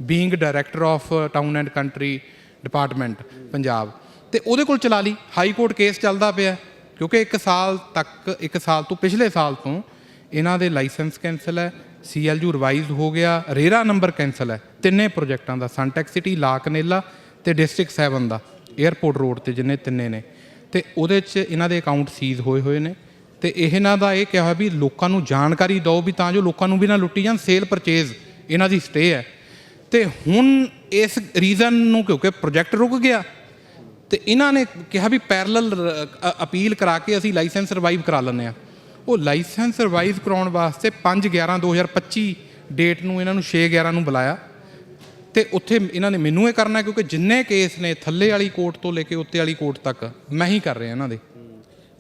being director of town and country department Punjab. ਤੇ ਉਹਦੇ ਕੋਲ ਚਲਾ ਲਈ। ਹਾਈ ਕੋਰਟ ਕੇਸ ਚੱਲਦਾ ਪਿਆ, ਕਿਉਂਕਿ 1 ਸਾਲ ਤੱਕ 1 ਸਾਲ ਤੋਂ ਪਿਛਲੇ ਸਾਲ ਤੋਂ ਇਹਨਾਂ ਦੇ ਲਾਇਸੈਂਸ ਕੈਨਸਲ ਹੈ ਸੀਐਲਯੂ ਰਿਵਾਈਜ਼ਡ ਹੋ ਗਿਆ, ਰੇਰਾ ਨੰਬਰ ਕੈਨਸਲ ਹੈ। ਤਿੰਨੇ ਪ੍ਰੋਜੈਕਟਾਂ ਦਾ ਸੰਟੈਕ ਸਿਟੀ ਲਾ ਕਨੇਲਾ ਤੇ ਡਿਸਟ੍ਰਿਕਟ 7 ਦਾ 에ਅਰਪੋਰਟ ਰੋਡ ਤੇ ਜਿੰਨੇ ਤਿੰਨੇ ਨੇ। ਤੇ ਉਹਦੇ 'ਚ ਇਹਨਾਂ ਦੇ ਅਕਾਊਂਟ ਸੀਜ਼ ਹੋਏ ਹੋਏ ਨੇ। ਤੇ ਇਹਨਾਂ ਦਾ ਇਹ ਕਿਹਾ ਵੀ ਲੋਕਾਂ ਨੂੰ ਜਾਣਕਾਰੀ ਦਿਓ ਵੀ ਤਾਂ ਜੋ ਲੋਕਾਂ ਨੂੰ ਵੀ ਨਾ ਲੁੱਟੀ ਜਾਣ ਸੇਲ ਪਰਚੇਜ਼ ਇਹਨਾਂ ਦੀ ਸਟੇ ਹੈ। ਤੇ ਹੁਣ ਇਸ ਰੀਜ਼ਨ ਨੂੰ ਕਿਉਂਕਿ ਪ੍ਰੋਜੈਕਟ ਰੁਕ ਗਿਆ, ਤੇ ਇਹਨਾਂ ਨੇ ਕਿਹਾ ਵੀ ਪੈਰਲਲ ਅਪੀਲ ਕਰਾ ਕੇ ਅਸੀਂ ਲਾਇਸੈਂਸ ਰਿਵਾਈਵ ਕਰਾ ਲੈਂਦੇ ਆ ਉਹ ਲਾਇਸੈਂਸ ਰਿਵਾਈਵ ਕਰਾਉਣ ਵਾਸਤੇ 5 11 2025 ਡੇਟ ਨੂੰ ਇਹਨਾਂ ਨੂੰ 6 11 ਨੂੰ ਬੁਲਾਇਆ। ਤੇ ਉੱਥੇ ਇਹਨਾਂ ਨੇ ਮੈਨੂੰ ਇਹ ਕਰਨਾ ਕਿਉਂਕਿ ਜਿੰਨੇ ਕੇਸ ਨੇ ਥੱਲੇ ਵਾਲੀ ਕੋਰਟ ਤੋਂ ਲੈ ਕੇ ਉੱਤੇ ਵਾਲੀ ਕੋਰਟ ਤੱਕ, ਮੈਂ ਹੀ ਕਰ ਰਿਹਾ ਇਹਨਾਂ ਦੇ।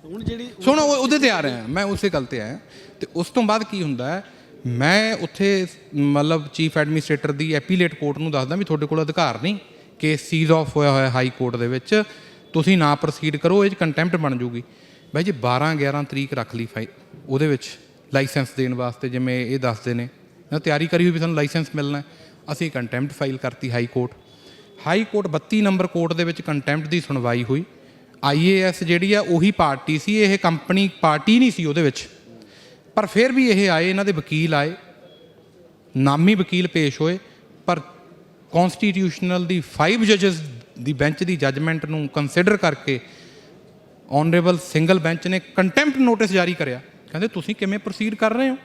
ਹੁਣ ਜਿਹੜੀ ਸੁਣੋ, ਉਹ- ਉਹਦੇ ਤੇ ਆ ਰਿਹਾ ਮੈਂ ਉਸੇ ਗੱਲ ਤੇ ਆਇਆ ਤੇ ਉਸ ਤੋਂ ਬਾਅਦ ਕੀ ਹੁੰਦਾ ਹੈ, ਮੈਂ ਉੱਥੇ ਮਤਲਬ ਚੀਫ ਐਡਮਿਨਿਸਟ੍ਰੇਟਰ ਦੀ ਐਪੀਲੇਟ ਕੋਰਟ ਨੂੰ ਦੱਸਦਾ ਵੀ ਤੁਹਾਡੇ ਕੋਲ ਅਧਿਕਾਰ ਨਹੀਂ ਕੇਸ ਸੀਜ਼ ਆਫ ਹੋਇਆ ਹੋਇਆ ਹਾਈ ਕੋਰਟ ਦੇ ਵਿੱਚ। ਤੁਸੀਂ ਨਾ ਪ੍ਰੋਸੀਡ ਕਰੋ, ਇਹ 'ਚ ਕੰਟੈਂਪਟ ਬਣ ਜੂਗੀ। ਬਾਈ ਜੀ 12 11 ਤਰੀਕ ਰੱਖ ਲਈ ਫਾਈ ਉਹਦੇ ਵਿੱਚ ਲਾਇਸੈਂਸ ਦੇਣ ਵਾਸਤੇ ਜਿਵੇਂ ਇਹ ਦੱਸਦੇ ਨੇ। ਨਾ ਤਿਆਰੀ ਕਰੀ ਹੋਈ ਵੀ ਸਾਨੂੰ ਲਾਇਸੈਂਸ ਮਿਲਣਾ ਅਸੀਂ ਕੰਟੈਂਪਟ ਫਾਈਲ ਕਰਤੀ high court high court 32 number court ਦੇ ਵਿੱਚ ਕੰਟੈਂਪਟ ਦੀ ਸੁਣਵਾਈ ਹੋਈ। ਆਈਏਐਸ ਜਿਹੜੀ ਆ, ਉਹੀ ਪਾਰਟੀ ਸੀ, ਇਹ ਕੰਪਨੀ ਪਾਰਟੀ ਨਹੀਂ ਸੀ ਉਹਦੇ ਵਿੱਚ। ਪਰ ਫਿਰ ਵੀ ਇਹ ਆਏ, ਇਹਨਾਂ ਦੇ ਵਕੀਲ ਆਏ। ਨਾਮੀ ਵਕੀਲ ਪੇਸ਼ ਹੋਏ, ਪਰ ਕਨਸਟੀਟਿਊਸ਼ਨਲ ਦੀ 5 ਜੱਜਸ ਦੀ ਬੈਂਚ ਦੀ ਜੱਜਮੈਂਟ ਨੂੰ ਕੰਸੀਡਰ ਕਰਕੇ ਆਨਰੇਬਲ ਸਿੰਗਲ ਬੈਂਚ ਨੇ ਕੰਟੈਂਪਟ ਨੋਟਿਸ ਜਾਰੀ ਕਰਿਆ। ਕਹਿੰਦੇ, ਤੁਸੀਂ ਕਿਵੇਂ ਪ੍ਰੋਸੀਡ ਕਰ ਰਹੇ ਹੋ?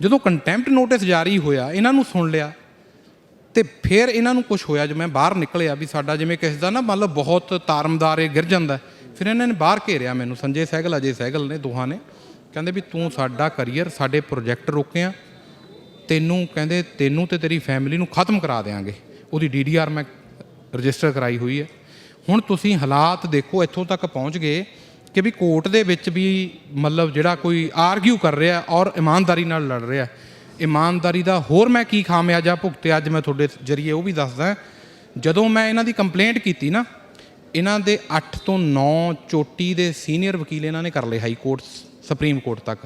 ਜਦੋਂ ਕੰਟੈਂਪਟ ਨੋਟਿਸ ਜਾਰੀ ਹੋਇਆ, ਇਹਨਾਂ ਨੂੰ ਸੁਣ ਲਿਆ ਤੇ ਫਿਰ ਇਹਨਾਂ ਨੂੰ ਕੁਝ ਹੋਇਆ, ਜਿਵੇਂ ਬਾਹਰ ਨਿਕਲਿਆ ਵੀ ਸਾਡਾ ਜਿਵੇਂ ਕਿਸੇ ਦਾ ਨਾ ਮਤਲਬ ਬਹੁਤ ਤਾਰਮਦਾਰ ਇਹ ਗਿਰ ਜਾਂਦਾ, ਫਿਰ ਇਹਨਾਂ ਨੇ ਬਾਹਰ ਘੇਰਿਆ ਮੈਨੂੰ, ਸੰਜੇ ਸਹਿਗਲ, ਅਜੇ ਸਹਿਗਲ ਨੇ ਦੋਹਾਂ ਨੇ। ਕਹਿੰਦੇ ਵੀ ਤੂੰ ਸਾਡਾ ਕਰੀਅਰ ਸਾਡੇ ਪ੍ਰੋਜੈਕਟ ਰੋਕਿਆ, ਤੈਨੂੰ ਕਹਿੰਦੇ ਤੈਨੂੰ ਤੇ ਤੇਰੀ ਫੈਮਿਲੀ ਨੂੰ ਖਤਮ ਕਰਾ ਦੇਾਂਗੇ ਉਹਦੀ ਡੀਡੀਆਰ ਮੈਂ ਰਜਿਸਟਰ ਕਰਾਈ ਹੋਈ ਹੈ। ਹੁਣ ਤੁਸੀਂ ਹਾਲਾਤ ਦੇਖੋ, ਇੱਥੋਂ ਤੱਕ ਪਹੁੰਚ ਗਏ ਕਿ ਵੀ ਕੋਰਟ ਦੇ ਵਿੱਚ ਵੀ ਮਤਲਬ ਜਿਹੜਾ ਕੋਈ ਆਰਗਿਊ ਕਰ ਰਿਹਾ ਔਰ ਇਮਾਨਦਾਰੀ ਨਾਲ ਲੜ ਰਿਹਾ। ਇਮਾਨਦਾਰੀ ਦਾ, ਹੋਰ ਮੈਂ ਕੀ ਖਾਮਿਆਜਾ ਭੁਗਤਿਆ ਅੱਜ ਮੈਂ ਤੁਹਾਡੇ ਜਰੀਏ ਉਹ ਵੀ ਦੱਸਦਾ ਜਦੋਂ ਮੈਂ ਇਹਨਾਂ ਦੀ ਕੰਪਲੇਂਟ ਕੀਤੀ ਨਾ, ਇਹਨਾਂ ਦੇ 8 ਤੋਂ 9 ਚੋਟੀ ਦੇ ਸੀਨੀਅਰ ਵਕੀਲ ਇਹਨਾਂ ਨੇ ਕਰ ਲਏ ਹਾਈ ਕੋਰਟ ਸੁਪਰੀਮ ਕੋਰਟ ਤੱਕ।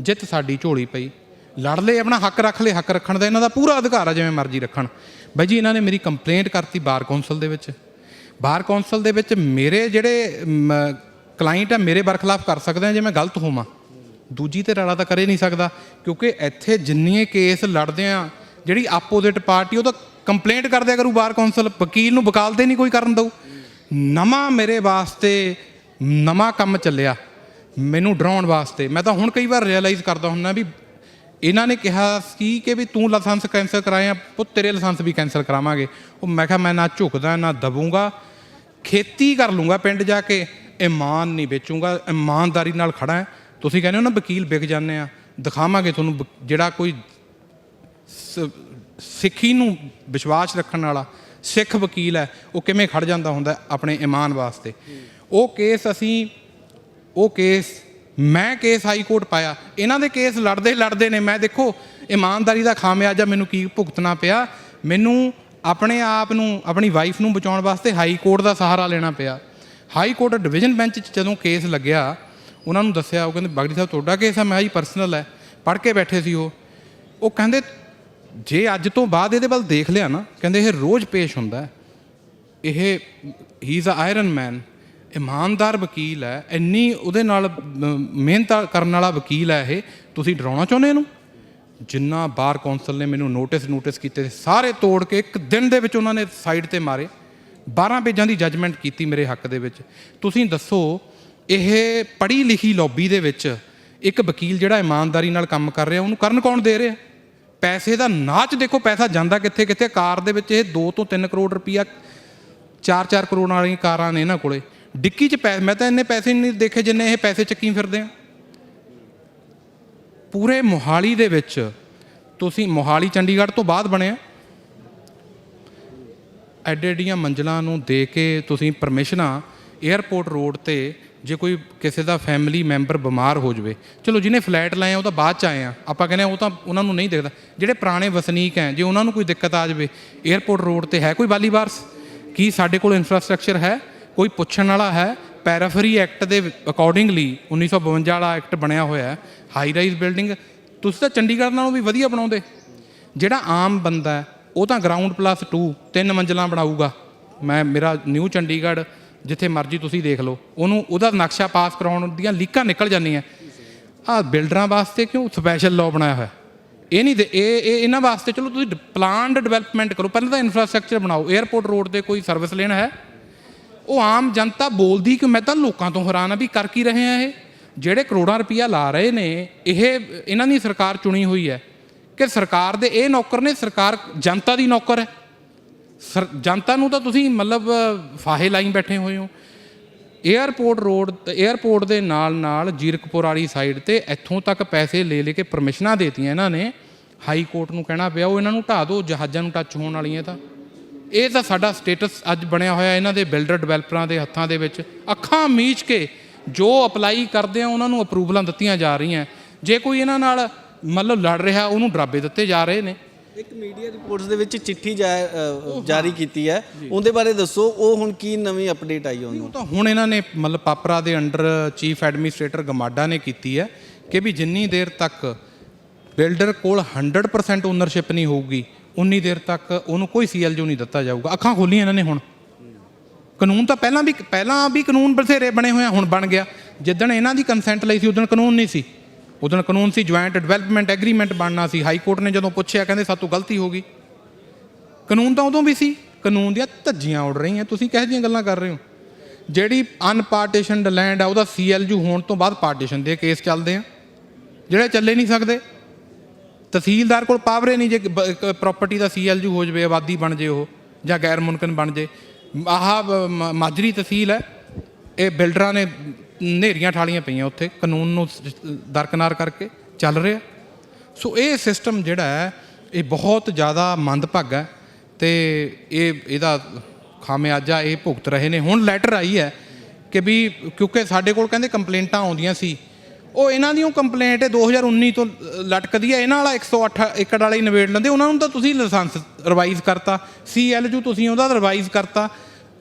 ਜਿੱਤ ਸਾਡੀ ਝੋਲੀ ਪਈ। ਲੜ ਲਏ, ਆਪਣਾ ਹੱਕ ਰੱਖ ਲਏ, ਹੱਕ ਰੱਖਣ ਦਾ ਇਹਨਾਂ ਦਾ ਪੂਰਾ ਅਧਿਕਾਰ ਆ, ਜਿਵੇਂ ਮਰਜ਼ੀ ਰੱਖਣ। ਬਾਈ ਜੀ, ਇਹਨਾਂ ਨੇ ਮੇਰੀ ਕੰਪਲੇਂਟ ਕਰਤੀ ਬਾਰ ਕੌਂਸਲ ਦੇ ਵਿੱਚ। ਬਾਰ ਕੌਂਸਲ ਦੇ ਵਿੱਚ ਮੇਰੇ ਜਿਹੜੇ ਕਲਾਇੰਟ ਆ, ਮੇਰੇ ਬਰਖਲਾਫ ਕਰ ਸਕਦੇ ਆ, ਜੇ ਮੈਂ ਗਲਤ ਹੋਵਾਂ। ਦੂਜੀ ਤੇ ਰਾਲਾ ਤਾਂ ਕਰੇ ਨਹੀਂ ਸਕਦਾ, ਕਿਉਂਕਿ ਇੱਥੇ ਜਿੰਨੇ ਕੇਸ ਲੜਦੇ ਆ, ਜਿਹੜੀ ਆਪੋਜ਼ਿਟ ਪਾਰਟੀ, ਉਹ ਤਾਂ ਕੰਪਲੇਂਟ ਕਰਦਿਆ ਕਰੂ ਬਾਰ ਕੌਂਸਲ, ਵਕੀਲ ਨੂੰ ਵਕਾਲਤੇ ਨਹੀਂ ਕੋਈ ਕਰਨ ਦਊ। ਨਵਾਂ ਮੇਰੇ ਵਾਸਤੇ ਨਵਾਂ ਕੰਮ ਚੱਲਿਆ, ਮੈਨੂੰ ਡਰਾਉਣ ਵਾਸਤੇ। ਮੈਂ ਤਾਂ ਹੁਣ ਕਈ ਵਾਰ ਰਿਅਲਾਈਜ਼ ਕਰਦਾ ਹੁੰਦਾ ਵੀ ਇਹਨਾਂ ਨੇ ਕਿਹਾ ਸੀ ਕਿ ਵੀ ਤੂੰ ਲਾਇਸੈਂਸ ਕੈਂਸਲ ਕਰਾਇਆ, ਪੁੱਤ ਤੇਰੇ ਲਾਇਸੈਂਸ ਵੀ ਕੈਂਸਲ ਕਰਾਵਾਂਗੇ। ਉਹ ਮੈਂ ਕਿਹਾ, ਮੈਂ ਨਾ ਝੁਕਦਾ, ਨਾ ਦਬੂੰਗਾ, ਖੇਤੀ ਕਰ ਲੂੰਗਾ ਪਿੰਡ ਜਾ ਕੇ, ਇਮਾਨ ਨਹੀਂ ਵੇਚੂੰਗਾ, ਇਮਾਨਦਾਰੀ ਨਾਲ ਖੜਾ ਹੈ। ਤੁਸੀਂ ਕਹਿੰਦੇ ਹੋ ਨਾ ਵਕੀਲ ਵਿਕ ਜਾਂਦੇ ਆ, ਦਿਖਾਵਾਂਗੇ ਤੁਹਾਨੂੰ ਵ- ਜਿਹੜਾ ਕੋਈ ਸ- ਸਿੱਖੀ ਨੂੰ ਵਿਸ਼ਵਾਸ ਰੱਖਣ ਵਾਲਾ ਸਿੱਖ ਵਕੀਲ ਹੈ, ਉਹ ਕਿਵੇਂ ਖੜ ਜਾਂਦਾ ਹੁੰਦਾ ਆਪਣੇ ਇਮਾਨ ਵਾਸਤੇ। ਉਹ ਕੇਸ ਅਸੀਂ, ਉਹ ਕੇਸ ਮੈਂ ਕੇਸ ਹਾਈ ਕੋਰਟ ਪਾਇਆ, ਇਹਨਾਂ ਦੇ ਕੇਸ ਲੜਦੇ ਲੜਦੇ ਨੇ, ਮੈਂ ਦੇਖੋ ਇਮਾਨਦਾਰੀ ਦਾ ਖਾਮਿਆਜਾ ਮੈਨੂੰ ਕੀ ਭੁਗਤਣਾ ਪਿਆ, ਮੈਨੂੰ ਆਪਣੇ ਆਪ ਨੂੰ, ਆਪਣੀ ਵਾਈਫ ਨੂੰ ਬਚਾਉਣ ਵਾਸਤੇ ਹਾਈ ਕੋਰਟ ਦਾ ਸਹਾਰਾ ਲੈਣਾ ਪਿਆ। ਹਾਈ ਕੋਰਟ ਡਿਵੀਜ਼ਨ ਬੈਂਚ 'ਚ ਜਦੋਂ ਕੇਸ ਲੱਗਿਆ ਉਹਨਾਂ ਨੂੰ ਦੱਸਿਆ, ਉਹ ਕਹਿੰਦੇ, ਬਗੜੀ ਸਾਹਿਬ, ਤੁਹਾਡਾ ਕੇਸ ਹੈ ਮੈਂ ਜੀ ਪਰਸਨਲ ਹੈ। ਪੜ੍ਹ ਕੇ ਬੈਠੇ ਸੀ ਉਹ। ਉਹ ਕਹਿੰਦੇ, ਜੇ ਅੱਜ ਤੋਂ ਬਾਅਦ ਇਹਦੇ ਵੱਲ ਦੇਖ ਲਿਆ ਨਾ, ਕਹਿੰਦੇ, ਇਹ ਰੋਜ਼ ਪੇਸ਼ ਹੁੰਦਾ ਇਹ ਹੀ ਇਜ਼ ਅ ਆਇਰਨ ਮੈਨ ਇਮਾਨਦਾਰ ਵਕੀਲ ਹੈ। ਇੰਨੀ ਉਹਦੇ ਨਾਲ ਮਿਹਨਤ ਕਰਨ ਵਾਲਾ ਵਕੀਲ ਹੈ ਇਹ। ਤੁਸੀਂ ਡਰਾਉਣਾ ਚਾਹੁੰਦੇ ਇਹਨੂੰ? ਜਿੰਨਾ ਬਾਰ ਕੌਂਸਲ ਨੇ ਮੈਨੂੰ ਨੋਟਿਸ ਨੋਟਿਸ ਕੀਤੇ, ਸਾਰੇ ਤੋੜ ਕੇ ਇੱਕ ਦਿਨ ਦੇ ਵਿੱਚ ਉਹਨਾਂ ਨੇ ਸਾਈਡ ਤੇ ਮਾਰੇ। 12 ਪੇਜਾਂ ਦੀ ਜੱਜਮੈਂਟ ਕੀਤੀ ਮੇਰੇ ਹੱਕ ਦੇ ਵਿੱਚ। ਤੁਸੀਂ ਦੱਸੋ ਇਹ ਪੜ੍ਹੀ ਲਿਖੀ ਲੌਬੀ ਦੇ ਵਿੱਚ ਇੱਕ ਵਕੀਲ ਜਿਹੜਾ ਇਮਾਨਦਾਰੀ ਨਾਲ ਕੰਮ ਕਰ ਰਿਹਾ, ਉਹਨੂੰ ਕਰਨ ਕੌਣ ਦੇ ਰਿਹਾ? ਪੈਸੇ ਦਾ ਨਾਚ ਦੇਖੋ, ਪੈਸਾ ਜਾਂਦਾ ਕਿੱਥੇ ਕਿੱਥੇ? ਕਾਰ ਦੇ ਵਿੱਚ ਇਹ 2 ਤੋਂ 3 ਕਰੋੜ ਰੁਪਈਆ 4-4 ਕਰੋੜ ਵਾਲੀਆਂ ਕਾਰਾਂ ਨੇ ਇਹਨਾਂ ਕੋਲੇ। ਡਿੱਕੀ 'ਚ ਪੈ, ਮੈਂ ਤਾਂ ਇੰਨੇ ਪੈਸੇ ਨਹੀਂ ਦੇਖੇ ਜਿੰਨੇ ਇਹ ਪੈਸੇ ਚੱਕੀ ਫਿਰਦੇ ਆ। ਪੂਰੇ ਮੋਹਾਲੀ ਦੇ ਵਿੱਚ ਤੁਸੀਂ ਮੋਹਾਲੀ ਚੰਡੀਗੜ੍ਹ ਤੋਂ ਬਾਅਦ ਬਣਿਆ। ਐਡੇ ਐਡੀਆਂ ਮੰਜ਼ਲਾਂ ਨੂੰ ਦੇ ਕੇ ਤੁਸੀਂ ਪਰਮਿਸ਼ਨਾਂ 에ਅਰਪੋਰਟ ਰੋਡ ਤੇ ਜੇ ਕੋਈ ਕਿਸੇ ਦਾ ਫੈਮਿਲੀ ਮੈਂਬਰ ਬਿਮਾਰ ਹੋ ਜਵੇ, ਚਲੋ ਜਿਹਨੇ ਫਲੈਟ ਲਾਇਆ ਉਹ ਤਾਂ ਬਾਅਦ ਚ ਆਏ ਆ। ਆਪਾਂ ਕਹਿੰਦੇ ਆ, ਉਹ ਤਾਂ ਉਹਨਾਂ ਨੂੰ ਨਹੀਂ ਦਿਖਦਾ। ਜਿਹੜੇ ਪੁਰਾਣੇ ਵਸਨੀਕ ਹੈ, ਜੇ ਉਹਨਾਂ ਨੂੰ ਕੋਈ ਦਿੱਕਤ ਆ ਜਵੇ 에ਅਰਪੋਰਟ ਰੋਡ ਤੇ ਹੈ ਕੋਈ ਵਾਲੀ ਵਾਰਸ? ਕੀ ਸਾਡੇ ਕੋਲ ਇਨਫਰਾਸਟ੍ਰਕਚਰ ਹੈ? ਕੋਈ ਪੁੱਛਣ ਵਾਲਾ ਹੈ? ਪੈਰਾਫਰੀ ਐਕਟ ਦੇ ਅਕੋਰਡਿੰਗਲੀ 1952 ਵਾਲਾ ਐਕਟ ਬਣਿਆ ਹੋਇਆ ਹੈ ਹਾਈ ਰਾਈਜ਼ ਬਿਲਡਿੰਗ ਤੁਸੀਂ ਤਾਂ ਚੰਡੀਗੜ੍ਹ ਨਾਲੋਂ ਵੀ ਵਧੀਆ ਬਣਾਉਂਦੇ। ਜਿਹੜਾ ਆਮ ਬੰਦਾ ਉਹ ਤਾਂ ਗਰਾਊਂਡ ਪਲੱਸ 2 ਤਿੰਨ ਮੰਜ਼ਲਾਂ ਬਣਾਊਗਾ। ਮੈਂ, ਮੇਰਾ ਨਿਊ ਚੰਡੀਗੜ੍ਹ ਜਿੱਥੇ ਮਰਜ਼ੀ ਤੁਸੀਂ ਦੇਖ ਲਓ, ਉਹਨੂੰ ਉਹਦਾ ਨਕਸ਼ਾ ਪਾਸ ਕਰਾਉਣ ਦੀਆਂ ਲੀਕਾਂ ਨਿਕਲ ਜਾਂਦੀਆਂ। ਆ ਬਿਲਡਰਾਂ ਵਾਸਤੇ ਕਿਉਂ ਸਪੈਸ਼ਲ ਲਾਅ ਬਣਾਇਆ ਹੋਇਆ? ਇਹ ਨਹੀਂ ਦੇ ਇਹ ਇਹ ਇਹਨਾਂ ਵਾਸਤੇ ਚਲੋ ਤੁਸੀਂ ਪਲਾਨਡ ਡਿਵੈਲਪਮੈਂਟ ਕਰੋ, ਪਹਿਲਾਂ ਤਾਂ ਇਨਫਰਾਸਟ੍ਰਕਚਰ ਬਣਾਓ 에ਅਰਪੋਰਟ ਰੋਡ ਤੇ ਕੋਈ ਸਰਵਿਸ ਲੈਣ ਹੈ। ਉਹ ਆਮ ਜਨਤਾ ਬੋਲਦੀ ਕਿ ਮੈਂ ਤਾਂ ਲੋਕਾਂ ਤੋਂ ਹੈਰਾਨ ਆ ਵੀ ਕਰ ਕੀ ਰਹੇ ਆ ਇਹ। ਜਿਹੜੇ ਕਰੋੜਾਂ ਰੁਪਈਆ ਲਾ ਰਹੇ ਨੇ, ਇਹ, ਇਹਨਾਂ ਦੀ ਸਰਕਾਰ ਚੁਣੀ ਹੋਈ ਹੈ ਕਿ ਸਰਕਾਰ ਦੇ, ਇਹ ਨੌਕਰ ਨੇ, ਸਰਕਾਰ ਜਨਤਾ ਦੀ ਨੌਕਰ ਹੈ। ਸਰ, ਜਨਤਾ ਨੂੰ ਤਾਂ ਤੁਸੀਂ ਮਤਲਬ ਫਾਹੇ ਲਾਈਨ ਬੈਠੇ ਹੋਏ ਹੋ। 에ਅਰਪੋਰਟ ਰੋਡ 에ਅਰਪੋਰਟ ਦੇ ਨਾਲ ਨਾਲ ਜੀਰਕਪੁਰ ਵਾਲੀ ਸਾਈਡ ਤੇ ਇੱਥੋਂ ਤੱਕ ਪੈਸੇ ਲੈ ਲੈ ਕੇ ਪਰਮਿਸ਼ਨਾਂ ਦੇਤੀਆਂ ਇਹਨਾਂ ਨੇ। ਹਾਈ ਕੋਰਟ ਨੂੰ ਕਹਿਣਾ ਪਿਆ, ਉਹ ਇਹਨਾਂ ਨੂੰ ਢਾਹ ਦਿਓ ਜਹਾਜ਼ਾਂ ਨੂੰ ਟੱਚ ਹੋਣ ਵਾਲੀਆਂ ਤਾਂ। ਇਹ ਤਾਂ ਸਾਡਾ ਸਟੇਟਸ ਅੱਜ ਬਣਿਆ ਹੋਇਆ ਇਹਨਾਂ ਦੇ ਬਿਲਡਰ ਡਿਵੈਲਪਰਾਂ ਦੇ ਹੱਥਾਂ ਦੇ ਵਿੱਚ। ਅੱਖਾਂ ਮੀਚ ਕੇ ਜੋ ਅਪਲਾਈ ਕਰਦੇ ਆ, ਉਹਨਾਂ ਨੂੰ ਅਪਰੂਵਲਾਂ ਦਿੱਤੀਆਂ ਜਾ ਰਹੀਆਂ। ਜੇ ਕੋਈ ਇਹਨਾਂ ਨਾਲ ਮਤਲਬ ਲੜ ਰਿਹਾ, ਉਹਨੂੰ ਡਰਾਬੇ ਦਿੱਤੇ ਜਾ ਰਹੇ ਨੇ। ਇੱਕ ਮੀਡੀਆ ਰਿਪੋਰਟਸ ਦੇ ਵਿੱਚ ਚਿੱਠੀ ਜਾ- ਅ, ਜਾਰੀ ਕੀਤੀ ਹੈ। ਉਹਦੇ ਬਾਰੇ ਦੱਸੋ ਉਹ ਹੁਣ ਕੀ ਨਵੀਂ ਅਪਡੇਟ ਆਈ ਉਹਨੂੰ? ਉਹ ਤਾਂ ਹੁਣ ਇਹਨਾਂ ਨੇ ਮਤਲਬ ਪਾਪਰਾ ਦੇ ਅੰਡਰ ਚੀਫ ਐਡਮਿਨਿਸਟ੍ਰੇਟਰ ਗਮਾਡਾ ਨੇ ਕੀਤੀ ਹੈ ਕਿ ਵੀ ਜਿੰਨੀ ਦੇਰ ਤੱਕ ਬਿਲਡਰ ਕੋਲ 100% ਓਨਰਸ਼ਿਪ ਨਹੀਂ ਹੋਊਗੀ ਉਨੀ ਦੇਰ ਤੱਕ ਉਹਨੂੰ ਕੋਈ ਸੀਐਲਯੂ ਨਹੀਂ ਦਿੱਤਾ ਜਾਊਗਾ। ਅੱਖਾਂ ਖੋਲੀਆਂ ਇਹਨਾਂ ਨੇ ਹੁਣ। ਕਾਨੂੰਨ ਤਾਂ ਪਹਿਲਾਂ ਵੀ ਪਹਿਲਾਂ ਵੀ ਕਾਨੂੰਨ ਬਥੇਰੇ ਬਣੇ ਹੋਏ ਆ ਹੁਣ ਬਣ ਗਿਆ। ਜਿੱਦਣ ਇਹਨਾਂ ਦੀ ਕੰਸੈਂਟ ਲਈ ਸੀ ਉਦੋਂ ਕਾਨੂੰਨ ਨਹੀਂ ਸੀ। ਉਦੋਂ ਕਾਨੂੰਨ ਸੀ ਜੁਆਇੰਟ ਡਿਵੈਲਪਮੈਂਟ ਐਗਰੀਮੈਂਟ ਬਣਨਾ ਸੀ। ਹਾਈ ਕੋਰਟ ਨੇ ਜਦੋਂ ਪੁੱਛਿਆ, ਕਹਿੰਦੇ ਸਾਤੋਂ ਗਲਤੀ ਹੋ ਗਈ। ਕਾਨੂੰਨ ਤਾਂ ਉਦੋਂ ਵੀ ਸੀ, ਕਾਨੂੰਨ ਦੀਆਂ ਧੱਜੀਆਂ ਉੱਡ ਰਹੀਆਂ। ਤੁਸੀਂ ਕਿਹੋ ਜਿਹੀਆਂ ਗੱਲਾਂ ਕਰ ਰਹੇ ਹੋ? ਜਿਹੜੀ ਅਨਪਾਰਟੀਸ਼ਨਡ ਲੈਂਡ ਆ, ਉਹਦਾ ਸੀਐਲਯੂ ਹੋਣ ਤੋਂ ਬਾਅਦ ਪਾਰਟੀਸ਼ਨ ਦੇ ਕੇਸ ਚੱਲਦੇ ਆ। ਜਿਹੜੇ ਚੱਲੇ ਨਹੀਂ ਸਕਦੇ। ਤਹਿਸੀਲਦਾਰ ਕੋਲ ਪਾਵਰ ਹੀ ਨਹੀਂ ਜੇ ਪ੍ਰਾਪਰਟੀ ਦਾ ਸੀਐਲਯੂ ਹੋ ਜਵੇ, ਆਬਾਦੀ ਬਣ ਜੇ ਉਹ, ਜਾਂ ਗੈਰ ਮੁਮਕਿਨ ਬਣ ਜੇ। ਆਹ ਮਾਜਰੀ ਤਹਿਸੀਲ ਹੈ। ਇਹ ਬਿਲਡਰਾਂ ਨੇ ਨੇਰੀਆਂ ਠਾਲੀਆਂ ਪਈਆਂ ਉੱਥੇ, ਕਾਨੂੰਨ ਨੂੰ ਦਰਕਨਾਰ ਕਰਕੇ ਚੱਲ ਰਿਹਾ। ਸੋ ਇਹ ਸਿਸਟਮ ਜਿਹੜਾ ਹੈ, ਇਹ ਬਹੁਤ ਜ਼ਿਆਦਾ ਮੰਦਭਾਗਾ ਹੈ ਤੇ ਇਹ, ਇਹਦਾ ਖਾਮਿਆਜਾ, ਇਹ ਭੁਗਤ ਰਹੇ ਨੇ। ਹੁਣ ਲੈਟਰ ਆਈ ਹੈ ਕਿ ਵੀ ਕਿਉਂਕਿ ਸਾਡੇ ਕੋਲ ਕਹਿੰਦੇ ਕੰਪਲੇਂਟਾਂ ਆਉਂਦੀਆਂ ਸੀ, ਉਹ ਇਹਨਾਂ ਦੀ ਉਹ ਕੰਪਲੇਂਟ ਹੈ 2019 ਤੋਂ ਲਟਕਦੀ ਹੈ। ਇਹਨਾਂ ਵਾਲਾ 108 ਏਕੜ ਵਾਲੇ ਨਿਬੇੜ ਲੈਂਦੇ। ਉਹਨਾਂ ਨੂੰ ਤਾਂ ਤੁਸੀਂ ਲਾਇਸੈਂਸ ਰਿਵਾਈਜ਼ ਕਰਤਾ। ਸੀਐਲਯੂ ਤੁਸੀਂ ਉਹਦਾ ਰਿਵਾਈਜ਼ ਕਰਤਾ।